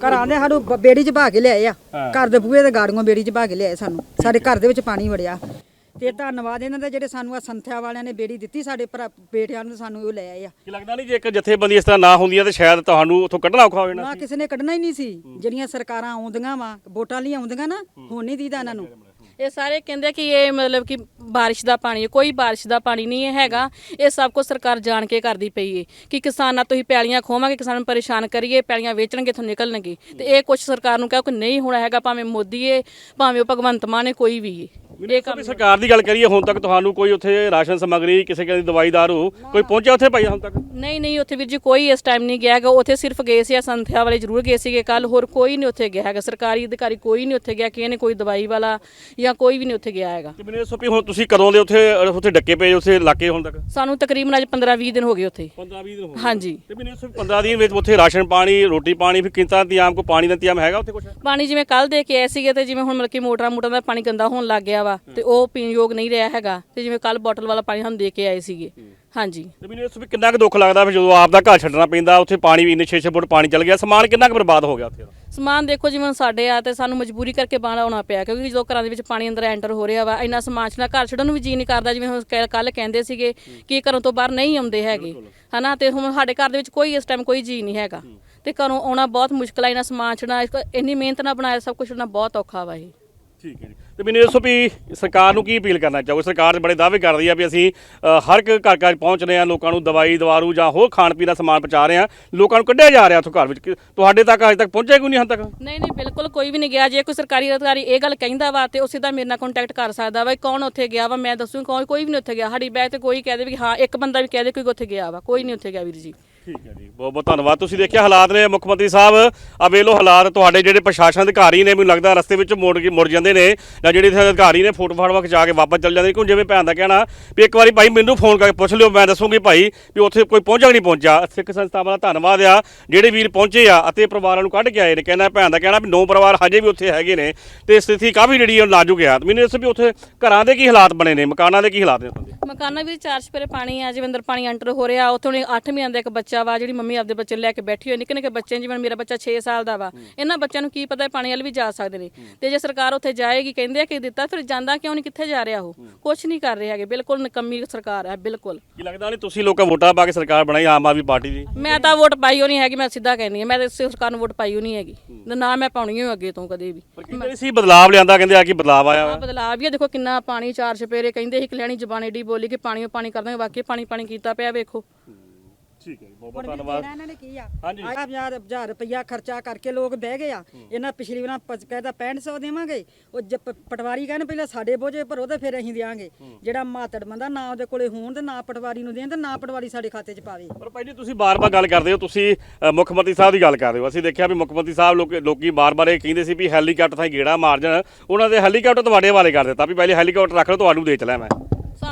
ਘਰਾਂ ਦੇ ਸਾਨੂੰ ਬ- ਬੇੜੀ 'ਚ ਬਹਾ ਕੇ ਲਿਆਏ ਆ। ਘਰ ਦੇ ਬੂਹੇ ਦੇ ਗਾੜੀਆਂ ਬੇੜੀ 'ਚ ਬਹਾ ਕੇ ਲਿਆਏ ਸਾਨੂੰ। ਸਾਡੇ ਘਰ ਦੇ ਵਿੱਚ ਪਾਣੀ ਵੜਿਆ। ਤੇ ਧੰਨਵਾਦ ਇਹਨਾਂ ਦਾ ਜਿਹੜੇ ਸਾਨੂੰ ਆ ਸੰਥਿਆ ਵਾਲਿਆਂ ਨੇ ਬੇੜੀ ਦਿੱਤੀ ਸਾਡੇ ਭਰਾ ਬੇਟਿਆਂ ਨੂੰ ਸਾਨੂੰ ਉਹ ਲੈ ਆਏ ਆ। ਕੀ ਲੱਗਦਾ ਨਹੀਂ ਜੇ ਇੱਕ ਜਥੇਬੰਦੀ ਇਸ ਤਰ੍ਹਾਂ ਨਾ ਹੁੰਦੀਆਂ ਤੇ ਸ਼ਾਇਦ ਤੁਹਾਨੂੰ ਉੱਥੋਂ ਕੱਢਣਾ ਔਖਾ ਹੋ ਜਾਣਾ ਨਾ ਕਿਸੇ ਨੇ ਕੱਢਣਾ ਹੀ ਨਹੀਂ ਸੀ। ਜਿਹੜੀਆਂ ਸਰਕਾਰਾਂ ਆਉਂਦੀਆਂ ਵਾ ਵੋਟਾਂ ਲਈ ਆਉਂਦੀਆਂ ਨਾ ਹੁਣ ਨਹੀਂ ਦੀਦਾ ਇਹਨਾਂ ਨੂੰ। ਇਹ ਸਾਰੇ ਕਹਿੰਦੇ ਕਿ ਇਹ ਮਤਲਬ ਕਿ ਬਾਰਿਸ਼ ਦਾ ਪਾਣੀ ਹੈ, ਕੋਈ ਬਾਰਿਸ਼ ਦਾ ਪਾਣੀ ਨਹੀਂ ਹੈਗਾ। ਇਹ ਸਭ ਕੁਝ ਸਰਕਾਰ ਜਾਣ ਕੇ ਕਰਦੀ ਪਈ ਹੈ ਕਿ ਕਿਸਾਨਾਂ ਤੋਂ ਹੀ ਪੈਲੀਆਂ ਖੋਵਾਂਗੇ, ਕਿਸਾਨਾਂ ਨੂੰ ਪਰੇਸ਼ਾਨ ਕਰੀਏ, ਪੈਲੀਆਂ ਵੇਚਣਗੇ ਤੋਂ ਨਿਕਲਣਗੇ। ਤੇ ਇਹ ਕੁਝ ਸਰਕਾਰ ਨੂੰ ਕਹੋ ਕਿ ਨਹੀਂ ਹੋਣਾ ਹੈਗਾ, ਭਾਵੇਂ ਮੋਦੀ ਏ, ਭਾਵੇਂ ਉਹ ਭਗਵੰਤ ਮਾਨ ਹੈ ਕੋਈ ਵੀ ਏ। ਇਹ ਕੰਮ ਸਰਕਾਰ ਦੀ ਗੱਲ ਕਰੀਏ ਹੁਣ ਤੱਕ ਤੁਹਾਨੂੰ ਕੋਈ ਉੱਥੇ ਰਾਸ਼ਨ ਸਮੱਗਰੀ ਕਿਸੇ ਕਿਸੇ ਦੀ ਦਵਾਈ ਦਾਰੂ ਕੋਈ ਪਹੁੰਚਿਆ ਉੱਥੇ ਭਾਈ ਹੁਣ ਤੱਕ? ਨਹੀਂ ਨਹੀਂ ਉੱਥੇ ਵੀਰ ਜੀ ਕੋਈ ਇਸ ਟਾਈਮ ਨਹੀਂ ਗਿਆ ਹੈਗਾ। ਉੱਥੇ ਸਿਰਫ ਗਏ ਸੀ ਆ ਸੰਥਿਆ ਵਾਲੇ ਜ਼ਰੂਰ ਗਏ ਸੀਗੇ। ਕੱਲ ਹੋਰ ਕੋਈ ਨਹੀਂ ਉੱਥੇ ਗਿਆ ਹੈਗਾ। ਸਰਕਾਰੀ ਅਧਿਕਾਰੀ ਕੋਈ ਨਹੀਂ ਉੱਥੇ ਗਿਆ ਕਿ ਇਹਨੇ ਕੋਈ ਦਵਾਈ ਵਾਲਾ ਜਾਂ ਕੋਈ ਵੀ ਨਹੀਂ ਉੱਥੇ ਗਿਆ ਹੈਗਾ। ਤੇ ਮੈਨੂੰ ਵੀ ਹੁਣ ਤੁਸੀਂ ਕਦੋਂ ਦੇ ਉੱਥੇ ਉੱਥੇ ਡੱਕੇ ਪਏ ਉੱਥੇ ਇਲਾਕੇ ਹੁਣ ਤੱਕ? ਸਾਨੂੰ ਤਕਰੀਬਨ ਅੱਜ 15 20 ਦਿਨ ਹੋ ਗਏ ਉੱਥੇ। 15 20 ਦਿਨ ਹੋ ਹਾਂਜੀ। ਤੇ ਮੈਨੂੰ ਇਸ 15 ਦਿਨ ਵਿੱਚ ਉੱਥੇ ਰਾਸ਼ਨ ਪਾਣੀ ਰੋਟੀ ਪਾਣੀ ਫਿਰ ਕਿੰਤਾ ਇੰਤਜ਼ਾਮ ਕੋ ਪਾਣੀ ਦਾ ਇੰਤਜ਼ਾਮ ਹੈਗਾ ਉੱਥੇ ਕੁਝ ਪਾਣੀ ਜਿਵੇਂ ਕੱਲ ਦੇ ਕੇ ਆਏ ਸੀਗੇ ਤੇ ਜਿਵੇਂ ਹੁਣ ਮਤਲਬ ਕਿ ਮੋਟਰਾਂ ਮੋਟਰਾਂ ਦਾ ਪਾਣੀ ਗੰਦਾ ਹੋਣ ਲੱਗ ਗਿਆ ਵਾ ਤੇ ਉਹ ਪੀਣ ਯੋਗ ਨਹੀਂ ਰਿਹਾ ਹੈਗਾ ਤੇ ਜਿਵੇਂ ਕੱਲ ਬੋਟਲ ਵਾਲਾ ਪਾਣੀ ਸਾਨੂੰ ਦੇ ਕੇ ਆਏ ਸੀਗੇ। ਹਾਂਜੀ। ਤੇ ਮੈਨੂੰ ਇਸ ਵੀ ਕਿੰਨਾ ਕੁ ਦੁੱਖ ਲੱਗਦਾ ਫਿਰ ਜਦੋਂ ਆਪ ਦਾ ਘਰ ਛੱਡਣਾ ਪੈਂਦਾ ਉੱਥੇ ਪਾਣੀ ਵੀ ਇੰਨੇ 6-6 ਫੁੱਟ ਪਾਣੀ ਚੱਲ ਗਿਆ ਸਮਾਨ ਕਿੰਨਾ ਕੁ ਬਰਬਾਦ ਹੋ ਗਿਆ ਉੱਥੇ? ਦਾ ਸਮਾਨ ਦੇਖੋ ਜਿਵੇਂ ਹੁਣ ਸਾਡੇ ਆ ਤੇ ਸਾਨੂੰ ਮਜਬੂਰੀ ਕਰਕੇ ਬਾਹਰ ਆਉਣਾ ਪਿਆ ਕਿਉਂਕਿ ਜਦੋਂ ਘਰਾਂ ਦੇ ਵਿੱਚ ਪਾਣੀ ਅੰਦਰ ਐਂਟਰ ਹੋ ਰਿਹਾ ਵਾ ਇੰਨਾ ਸਮਾਨ ਛੱਡਣਾ ਘਰ ਛੱਡਣ ਨੂੰ ਵੀ ਜੀ ਨਹੀਂ ਕਰਦਾ ਜਿਵੇਂ ਹੁਣ ਕੱਲ ਕਹਿੰਦੇ ਸੀਗੇ ਕਿ ਘਰੋਂ ਤੋਂ ਬਾਹਰ ਨਹੀਂ ਆਉਂਦੇ ਹੈਗੇ ਹਨਾ? ਤੇ ਹੁਣ ਸਾਡੇ ਘਰ ਦੇ ਵਿੱਚ ਕੋਈ ਇਸ ਟਾਈਮ ਕੋਈ ਜੀ ਨਹੀਂ ਹੈਗਾ। ਤੇ ਘਰੋਂ ਆਉਣਾ ਬਹੁਤ ਮੁਸ਼ਕਲ ਆ ਇਹਨਾਂ ਸਮਾਨ ਛੱਡਣਾ ਇੰਨੀ ਮਿਹਨਤ ਨਾਲ ਬਣਾਇਆ ਸਭ ਕੁਝ ਛੱਡਣਾ ਬਹੁਤ ਔਖਾ ਵਾ ਇਹ। ਠੀਕ ਹੈ ਜੀ। ਤੇ ਮੈਨੂੰ ਦੱਸੋ ਵੀ ਸਰਕਾਰ ਨੂੰ ਕੀ ਅਪੀਲ ਕਰਨਾ ਚਾਹੋਗੇ? ਸਰਕਾਰ ਬੜੇ ਦਾਅਵੇ ਕਰਦੀ ਆ ਵੀ ਅਸੀਂ ਹਰ ਇੱਕ ਘਰ ਘਰ ਪਹੁੰਚ ਰਹੇ ਆ, ਲੋਕਾਂ ਨੂੰ ਦਵਾਈ ਦਵਾਰੂ ਜਾਂ ਹੋਰ ਖਾਣ ਪੀਣ ਦਾ ਸਮਾਨ ਪਹੁੰਚਾ ਰਹੇ ਆ, ਲੋਕਾਂ ਨੂੰ ਕੱਢਿਆ ਜਾ ਰਿਹਾ ਉੱਥੋਂ ਘਰ ਵਿੱਚ। ਤੁਹਾਡੇ ਤੱਕ ਅਜੇ ਤੱਕ ਪਹੁੰਚਿਆ ਕੋਈ ਨਹੀਂ ਹੁਣ ਤੱਕ? ਨਹੀਂ ਨਹੀਂ, ਬਿਲਕੁਲ ਕੋਈ ਵੀ ਨਹੀਂ ਗਿਆ। ਜੇ ਕੋਈ ਸਰਕਾਰੀ ਅਧਿਕਾਰੀ ਇਹ ਗੱਲ ਕਹਿੰਦਾ ਵਾ ਤੇ ਉਹ ਸਿੱਧਾ ਮੇਰੇ ਨਾਲ ਕੰਟੈਕਟ ਕਰ ਸਕਦਾ ਵਾ ਕੌਣ ਉੱਥੇ ਗਿਆ ਵਾ, ਮੈਂ ਦੱਸੂ ਕੌਣ, ਕੋਈ ਵੀ ਨਹੀਂ ਉੱਥੇ ਗਿਆ। ਸਾਡੀ ਬੈਗ ਤੇ ਕੋਈ ਕਹਿ ਦੇ ਵੀ ਹਾਂ, ਇੱਕ ਬੰਦਾ ਵੀ ਕਹਿ ਦੇ ਕੋਈ ਉੱਥੇ ਗਿਆ ਵਾ। ਕੋਈ ਨਹੀਂ ਉੱਥੇ ਗਿਆ ਵੀਰ ਜੀ। ਠੀਕ ਹੈ ਜੀ। ਬਹੁਤ ਬਹੁਤ ਧੰਨਵਾਦ। ਤੁਸੀਂ ਦੇਖਿਆ ਹਾਲਾਤ ਨੇ ਮੁੱਖ ਮੰਤਰੀ ਸਾਹਿਬ। ਆ ਵੇਖ ਹਾਲਾਤ ਤੁਹਾਡੇ ਜਿਹੜੇ ਪ੍ਰਸ਼ਾਸਨ ਅਧਿਕਾਰੀ ਨੇ, ਮੈਨੂੰ ਲੱਗਦਾ ਰਸਤੇ ਵਿੱਚ ਮੁੜ ਕੇ ਮੁੜ ਜਾਂਦੇ ਨੇ ਜਾਂ ਜਿਹੜੇ ਇੱਥੇ ਅਧਿਕਾਰੀ ਨੇ ਫੋਟੋ ਫਾਟਵਾ ਖਿਚਾ ਕੇ ਵਾਪਸ ਚੱਲ ਜਾਂਦੇ ਕਿਉਂ? ਜਿਵੇਂ ਭੈਣ ਦਾ ਕਹਿਣਾ ਵੀ ਇੱਕ ਵਾਰੀ ਭਾਈ ਮੈਨੂੰ ਫੋਨ ਕਰਕੇ ਪੁੱਛ ਲਿਓ, ਮੈਂ ਦੱਸੂਗੀ ਭਾਈ ਵੀ ਉੱਥੇ ਕੋਈ ਪਹੁੰਚਾ ਕਿ ਨਹੀਂ ਪਹੁੰਚਿਆ। ਸਿੱਖ ਸੰਸਥਾਵਾਂ ਦਾ ਧੰਨਵਾਦ ਆ। ਜਿਹੜੇ ਵੀਰ ਪਹੁੰਚੇ ਆ ਅਤੇ ਪਰਿਵਾਰਾਂ ਨੂੰ ਕੱਢ ਕੇ ਆਏ ਨੇ। ਕਹਿੰਦਾ ਭੈਣ ਦਾ ਕਹਿਣਾ ਵੀ ਨੌ ਪਰਿਵਾਰ ਹਜੇ ਵੀ ਉੱਥੇ ਹੈਗੇ ਨੇ ਤੇ ਸਥਿਤੀ ਕਾਫੀ ਜਿਹੜੀ ਉਹ ਨਾਜ਼ੁਕ ਆ। ਤੇ ਮੈਨੂੰ ਦੱਸੋ ਵੀ ਉੱਥੇ ਘਰਾਂ ਦੇ ਕੀ ਹਾਲਾਤ ਬਣੇ ਨੇ, ਮਕਾਨਾਂ ਦੇ ਕੀ ਹਾਲਾਤ ਨੇ ਮਕਾਨਾਂ ਵਿੱਚ ਚਾਰ ਛਪੇਰੇ ਪਾਣੀ ਆ ਜਿਵੇਂ ਅੰਦਰ ਪਾਣੀ ਐਂਟਰ ਹੋ ਰਿਹਾ। ਉੱਥੋਂ ਨੇ 8 ਮਹੀਨਿਆਂ ਦਾ ਇੱਕ ਬੱਚਾ ਵਾ ਜਿਹੜੀ ਮੰਮੀ ਆਪਦੇ ਬੱਚੇ ਨੂੰ ਲੈ ਕੇ ਬੈਠੀ ਹੋਈ ਨਿੱਕੇ ਨਿੱਕੇ ਬੱਚੇ ਜਿਵੇਂ ਮੇਰਾ ਬੱਚਾ 6 ਸਾਲ ਦਾ ਵਾ ਇਹਨਾਂ ਬੱਚਿਆਂ ਨੂੰ ਕੀ ਪਤਾ ਪਾਣੀ ਵੱਲ ਵੀ ਜਾ ਸਕਦੇ ਨੇ। ਤੇ ਜੇ ਸਰਕਾਰ ਉੱਥੇ ਜਾਏਗੀ ਕਹਿੰਦੇ ਆ ਕਿ ਦਿੱਤਾ ਫਿਰ ਜਾਂਦਾ ਕਿਉਂ ਨਹੀਂ ਕਿੱਥੇ ਜਾ ਰਿਹਾ ਉਹ? ਕੁਝ ਨਹੀਂ ਕਰ ਰਹੇ ਹੈਗੇ ਬਿਲਕੁਲ ਨਕੰਮੀ ਸਰਕਾਰ ਹੈ ਬਿਲਕੁਲ। ਕੀ ਲੱਗਦਾ ਨਹੀਂ ਤੁਸੀਂ ਲੋਕਾਂ ਵੋਟਾਂ ਪਾ ਕੇ ਸਰਕਾਰ ਬਣਾਈ ਆਮ ਆਦਮੀ ਪਾਰਟੀ ਦੀ? ਮੈਂ ਤਾਂ ਵੋਟ ਪਾਈ ਹੋ ਨਹੀਂ ਹੈਗੀ ਮੈਂ ਸਿੱਧਾ ਕਹਿੰਦੀ ਹਾਂ ਮੈਂ ਤਾਂ ਇਸੇ ਸਰਕਾਰ ਨੂੰ ਵੋਟ ਪਾਈ ਹੋ ਨਹੀਂ ਹੈਗੀ। ਨਾ ਮੈਂ ਪਾਉਣੀ ਹੋ ਅੱਗੇ ਤੋਂ ਕਦੇ ਵੀ। ਪਰ ਕਹਿੰਦੇ ਸੀ ਬਦਲਾਵ ਲਿਆਂਦਾ ਕਹਿੰਦੇ ਆ ਕਿ ਬਦਲਾਵ ਆਇਆ ਆ ਵਾ ਬਦਲਾਅ ਵੀ ਆ ਦੇਖੋ ਕਿੰਨਾ ਪਾਣੀ ਚਾਰ ਛਪੇਰੇ ਕਹਿੰਦੇ ਸੀ ਕਲਿਆਣੀ ਜ਼ਬਾਨ ਏਡੀ ਬੋਲੀ ਕਿ ਪਾਣੀ ਪਾਣੀ ਕਰ ਦਾਂਗੇ ਵਾਕਈ ਪਾਣੀ ਪਾਣੀ ਕੀਤਾ ਪਿਆ ਵੇਖੋ। ਠੀਕ ਹੈ ਜੀ ਬਹੁਤ ਬਹੁਤ ਧੰਨਵਾਦ। ਇਹਨਾਂ ਨੇ ਕੀ ਆ? ਹਾਂਜੀ। ਆ 1000 ਰੁਪਇਆ ਖਰਚਾ ਕਰਕੇ ਲੋਕ ਬਹਿ ਗਏ ਆ। ਇਹਨਾਂ ਪਿਛਲੀ ਵਾਰ ਪ- ਕਹਿੰਦਾ 6500 ਦੇਵਾਂਗੇ। ਉਹ ਜੇ ਪ- ਪਟਵਾਰੀ ਕਹਿੰਦੇ ਪਹਿਲਾਂ ਸਾਡੇ ਬੋਝੇ ਭਰੋ ਤੇ ਫਿਰ ਅਸੀਂ ਦਿਆਂਗੇ। ਜਿਹੜਾ ਮਾਤੜ ਬੰਦਾ ਨਾ ਉਹਦੇ ਕੋਲੇ ਹੋਣ ਤੇ ਨਾ ਪਟਵਾਰੀ ਨੂੰ ਦੇਣ ਤੇ ਨਾ ਪਟਵਾਰੀ ਸਾਡੇ ਖਾਤੇ 'ਚ ਪਾਵੇ। ਪਰ ਭਾਈ ਜੀ ਤੁਸੀਂ ਬਾਰ-ਬਾਰ ਗੱਲ ਕਰਦੇ ਹੋ ਤੁਸੀਂ ਅ, ਮੁੱਖ ਮੰਤਰੀ ਸਾਹਿਬ ਦੀ ਗੱਲ ਕਰ ਰਹੇ ਹੋ। ਅਸੀਂ ਦੇਖਿਆ ਵੀ ਮੁੱਖ ਮੰਤਰੀ ਸਾਹਿਬ ਲੋਕ ਲੋਕੀ ਬਾਰ-ਬਾਰ ਇਹ ਕਹਿੰਦੇ ਸੀ ਵੀ ਹੈਲੀਕਾਪਟਰ ਥਾਈ ਗੇੜਾ ਮਾਰ ਜਾਣ ਉਹਨਾਂ ਦੇ ਹੈਲੀਕਾਪਟਰ ਤੁਹਾਡੇ ਵਾਲੇ ਕਰ ਦਿੱਤਾ ਵੀ ਪਹਿਲੇ ਹੈਲੀਕਾਪਟਰ ਰੱਖ ਲਓ ਤੁਹਾਨੂੰ ਦੇ ਚਲਾ ਮੈਂ।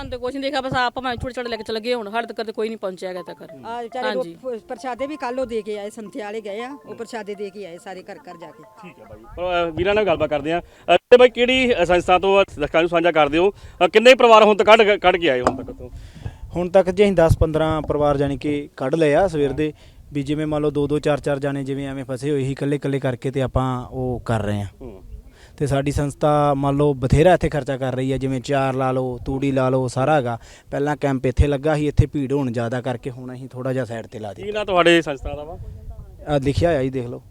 ਸਾਨੂੰ ਤੇ ਕੁਛ ਨਹੀਂ ਦੇਖਿਆ ਬਸ ਆਪ ਭਾਵੇਂ ਛੋਟੇ ਛੋਟੇ ਲੈ ਕੇ ਚਲੇ ਗਏ ਹੁਣ ਸਾਡੇ ਤੱਕ ਤੇ ਕੋਈ ਨਹੀਂ ਪਹੁੰਚਿਆ ਹੈਗਾ ਤੱਕ ਆ ਵਿਚਾਰੇ ਲੋਕ ਪ੍ਰਸ਼ਾਦੇ ਵੀ ਕੱਲ ਉਹ ਦੇ ਕੇ ਆਏ ਸੰਥਿਆ ਵਾਲੇ ਗਏ ਆ ਉਹ ਪ੍ਰਸ਼ਾਦੇ ਦੇ ਕੇ ਆਏ ਸਾਰੇ ਘਰ ਘਰ ਜਾ ਕੇ। ਠੀਕ ਹੈ ਅ, ਵੀਰਾਂ ਨਾਲ ਗੱਲਬਾਤ ਕਰਦੇ ਆ ਤੇ ਭਾਈ ਕਿਹੜੀ ਅ, ਸੰਸਥਾ ਤੋਂ ਦਰਸ਼ਕਾਂ ਨੂੰ ਸਾਂਝਾ ਕਰਦੇ ਹੋ? ਅ, ਕਿੰਨੇ ਪਰਿਵਾਰ ਹੁਣ ਤੱਕ ਕੱਢ ਕੱਢ ਕੇ ਆਏ ਹੁਣ ਤੱਕ ਤੋਂ? ਹੁਣ ਤੱਕ ਜੇ ਅਸੀਂ 10-15 ਪਰਿਵਾਰ ਜਾਣੀ ਕਿ ਕੱਢ ਲਏ ਆ ਸਵੇਰ ਦੇ। ਵੀ ਜਿਵੇਂ ਮੰਨ ਲਓ 2-2 4-4 ਜਾਣੇ ਜਿਵੇਂ ਐਵੇਂ ਫਸੇ ਹੋਏ ਸੀ ਇਕੱਲੇ-ਇਕੱਲੇ ਕਰਕੇ ਤੇ ਆਪਾਂ ਉਹ ਕਰ ਰਹੇ ਆ ਹੂੰ। ਤੇ ਸਾਡੀ ਸੰਸਥਾ ਮੰਨ ਲਓ ਬਥੇਰਾ ਇੱਥੇ ਖਰਚਾ ਕਰ ਰਹੀ ਹੈ ਜਿਵੇਂ ਚਾਰ ਲਾ ਲਓ ਤੂੜੀ ਲਾ ਲਓ ਸਾਰਾ ਹੈਗਾ। ਪਹਿਲਾਂ ਕੈਂਪ ਇੱਥੇ ਲੱਗਾ ਸੀ ਇੱਥੇ ਭੀੜ ਹੋਣ ਜ਼ਿਆਦਾ ਕਰਕੇ ਹੁਣ ਅਸੀਂ ਥੋੜਾ ਜਿਹਾ ਸਾਈਡ ਤੇ ਲਾ ਕੀ ਦਿੱਤਾ ਨਾ ਤੁਹਾਡੇ ਸੰਸਥਾ ਦਾ ਵਾ? ਆ ਲਿਖਿਆ ਹੋਇਆ ਜੀ ਦੇਖ ਲਓ।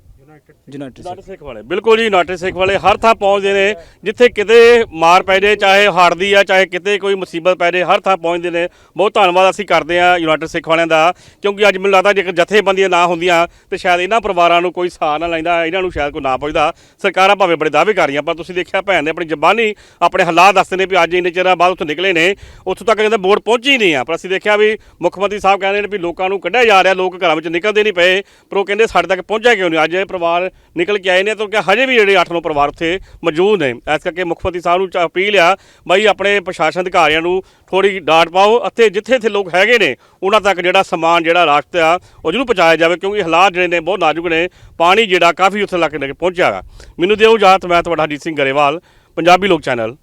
ਯੂਨਾਈਟਿਡ ਨਾਟੇ ਸਿੱਖ ਵਾਲੇ। ਬਿਲਕੁਲ ਜੀ ਨਾਟੇ ਸਿੱਖ ਵਾਲੇ। ਹਰ ਥਾਂ ਪਹੁੰਚਦੇ ਨੇ ਜਿੱਥੇ ਕਿਤੇ ਮਾਰ ਪੈ ਜੇ ਚਾਹੇ ਹੜਦੀ ਆ ਚਾਹੇ ਕਿਤੇ ਕੋਈ ਮੁਸੀਬਤ ਪੈ ਜੇ ਹਰ ਥਾਂ ਪਹੁੰਚਦੇ ਨੇ। ਬਹੁਤ ਧੰਨਵਾਦ ਅਸੀਂ ਕਰਦੇ ਆ ਯੂਨਾਈਟਿਡ ਸਿੱਖ ਵਾਲਿਆਂ ਦਾ ਕਿਉਂਕਿ ਅੱਜ ਮੈਨੂੰ ਲੱਗਦਾ ਜੇਕਰ ਜਥੇਬੰਦੀਆਂ ਨਾ ਹੁੰਦੀਆਂ ਤੇ ਸ਼ਾਇਦ ਇਹਨਾਂ ਪਰਿਵਾਰਾਂ ਨੂੰ ਕੋਈ ਸਾਹ ਨਾ ਲੈਂਦਾ ਇਹਨਾਂ ਨੂੰ ਸ਼ਾਇਦ ਕੋਈ ਨਾ ਪੁੱਛਦਾ। ਸਰਕਾਰਾਂ ਭਾਵੇਂ ਬੜੇ ਦਾਅਵੇ ਕਰ ਰਹੀਆਂ ਪਰ ਤੁਸੀਂ ਦੇਖਿਆ ਭੈਣ ਨੇ ਆਪਣੀ ਜ਼ਬਾਨੀ ਆਪਣੇ ਹਾਲਾਤ ਦੱਸਦੇ ਨੇ ਵੀ ਅੱਜ ਇੰਨੇ ਚਿਰਾਂ ਬਾਅਦ ਉੱਥੋਂ ਨਿਕਲੇ ਨੇ ਉੱਥੋਂ ਤੱਕ ਕਹਿੰਦੇ ਬੋਰਡ ਪਹੁੰਚੀ ਨਹੀਂ ਆ। ਪਰ ਅਸੀਂ ਦੇਖਿਆ ਵੀ ਮੁੱਖ ਮੰਤਰੀ ਸਾਹਿਬ ਕਹਿੰਦੇ ਨੇ ਵੀ ਲੋਕਾਂ ਨੂੰ ਕੱਢਿਆ ਜਾ ਰਿਹਾ ਲੋਕ ਘਰਾਂ ਵਿੱਚ ਨਿਕਲਦੇ ਨਹੀਂ ਪਏ ਪਰ ਉਹ ਕਹਿੰਦੇ ਸਾਡੇ ਤੱਕ ਪਹੁੰਚਿਆ ਕਿਉਂ ਨਹੀਂ? ਅੱਜ ਇਹ ਪਰਿਵਾਰ ਨਿਕਲ ਕੇ ਆਏ ਨੇ ਤਾਂ ਕਿ ਹਜੇ ਵੀ ਜਿਹੜੇ 8-9 ਪਰਿਵਾਰ ਉੱਥੇ ਮੌਜੂਦ ਨੇ। ਇਸ ਕਰਕੇ ਮੁੱਖ ਮੰਤਰੀ ਸਾਹਿਬ ਨੂੰ ਚ- ਅਪੀਲ ਆ, ਬਾਈ ਆਪਣੇ ਪ੍ਰਸ਼ਾਸਨ ਅਧਿਕਾਰੀਆਂ ਨੂੰ ਥੋੜੀ ਡਾਟ ਪਾਓ ਅਤੇ ਜਿੱਥੇ ਇੱਥੇ ਲੋਕ ਹੈਗੇ ਨੇ, ਉਹਨਾਂ ਤੱਕ ਜਿਹੜਾ ਸਮਾਨ ਜਿਹੜਾ ਰਾਸ਼ਤ ਆ, ਉਹ ਜਿਹਨੂੰ ਪਹੁੰਚਾਇਆ ਜਾਵੇ ਕਿਉਂਕਿ ਹਾਲਾਤ ਜਿਹੜੇ ਨੇ ਬਹੁਤ ਨਾਜ਼ੁਕ ਨੇ, ਪਾਣੀ ਜਿਹੜਾ ਕਾਫੀ ਉੱਥੇ ਲੱਗ ਕੇ ਪਹੁੰਚਿਆ ਮੈਨੂੰ ਦਿਓ ਇਜਾਜ਼ਤ, ਮੈਂ ਤੁਹਾਡਾ ਹਰਜੀਤ ਸਿੰਘ ਗਰੇਵਾਲ, ਪੰਜਾਬੀ ਲੋਕ ਚੈਨਲ,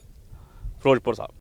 ਫਿਰੋਜ਼ਪੁਰ ਸਾਹਿਬ।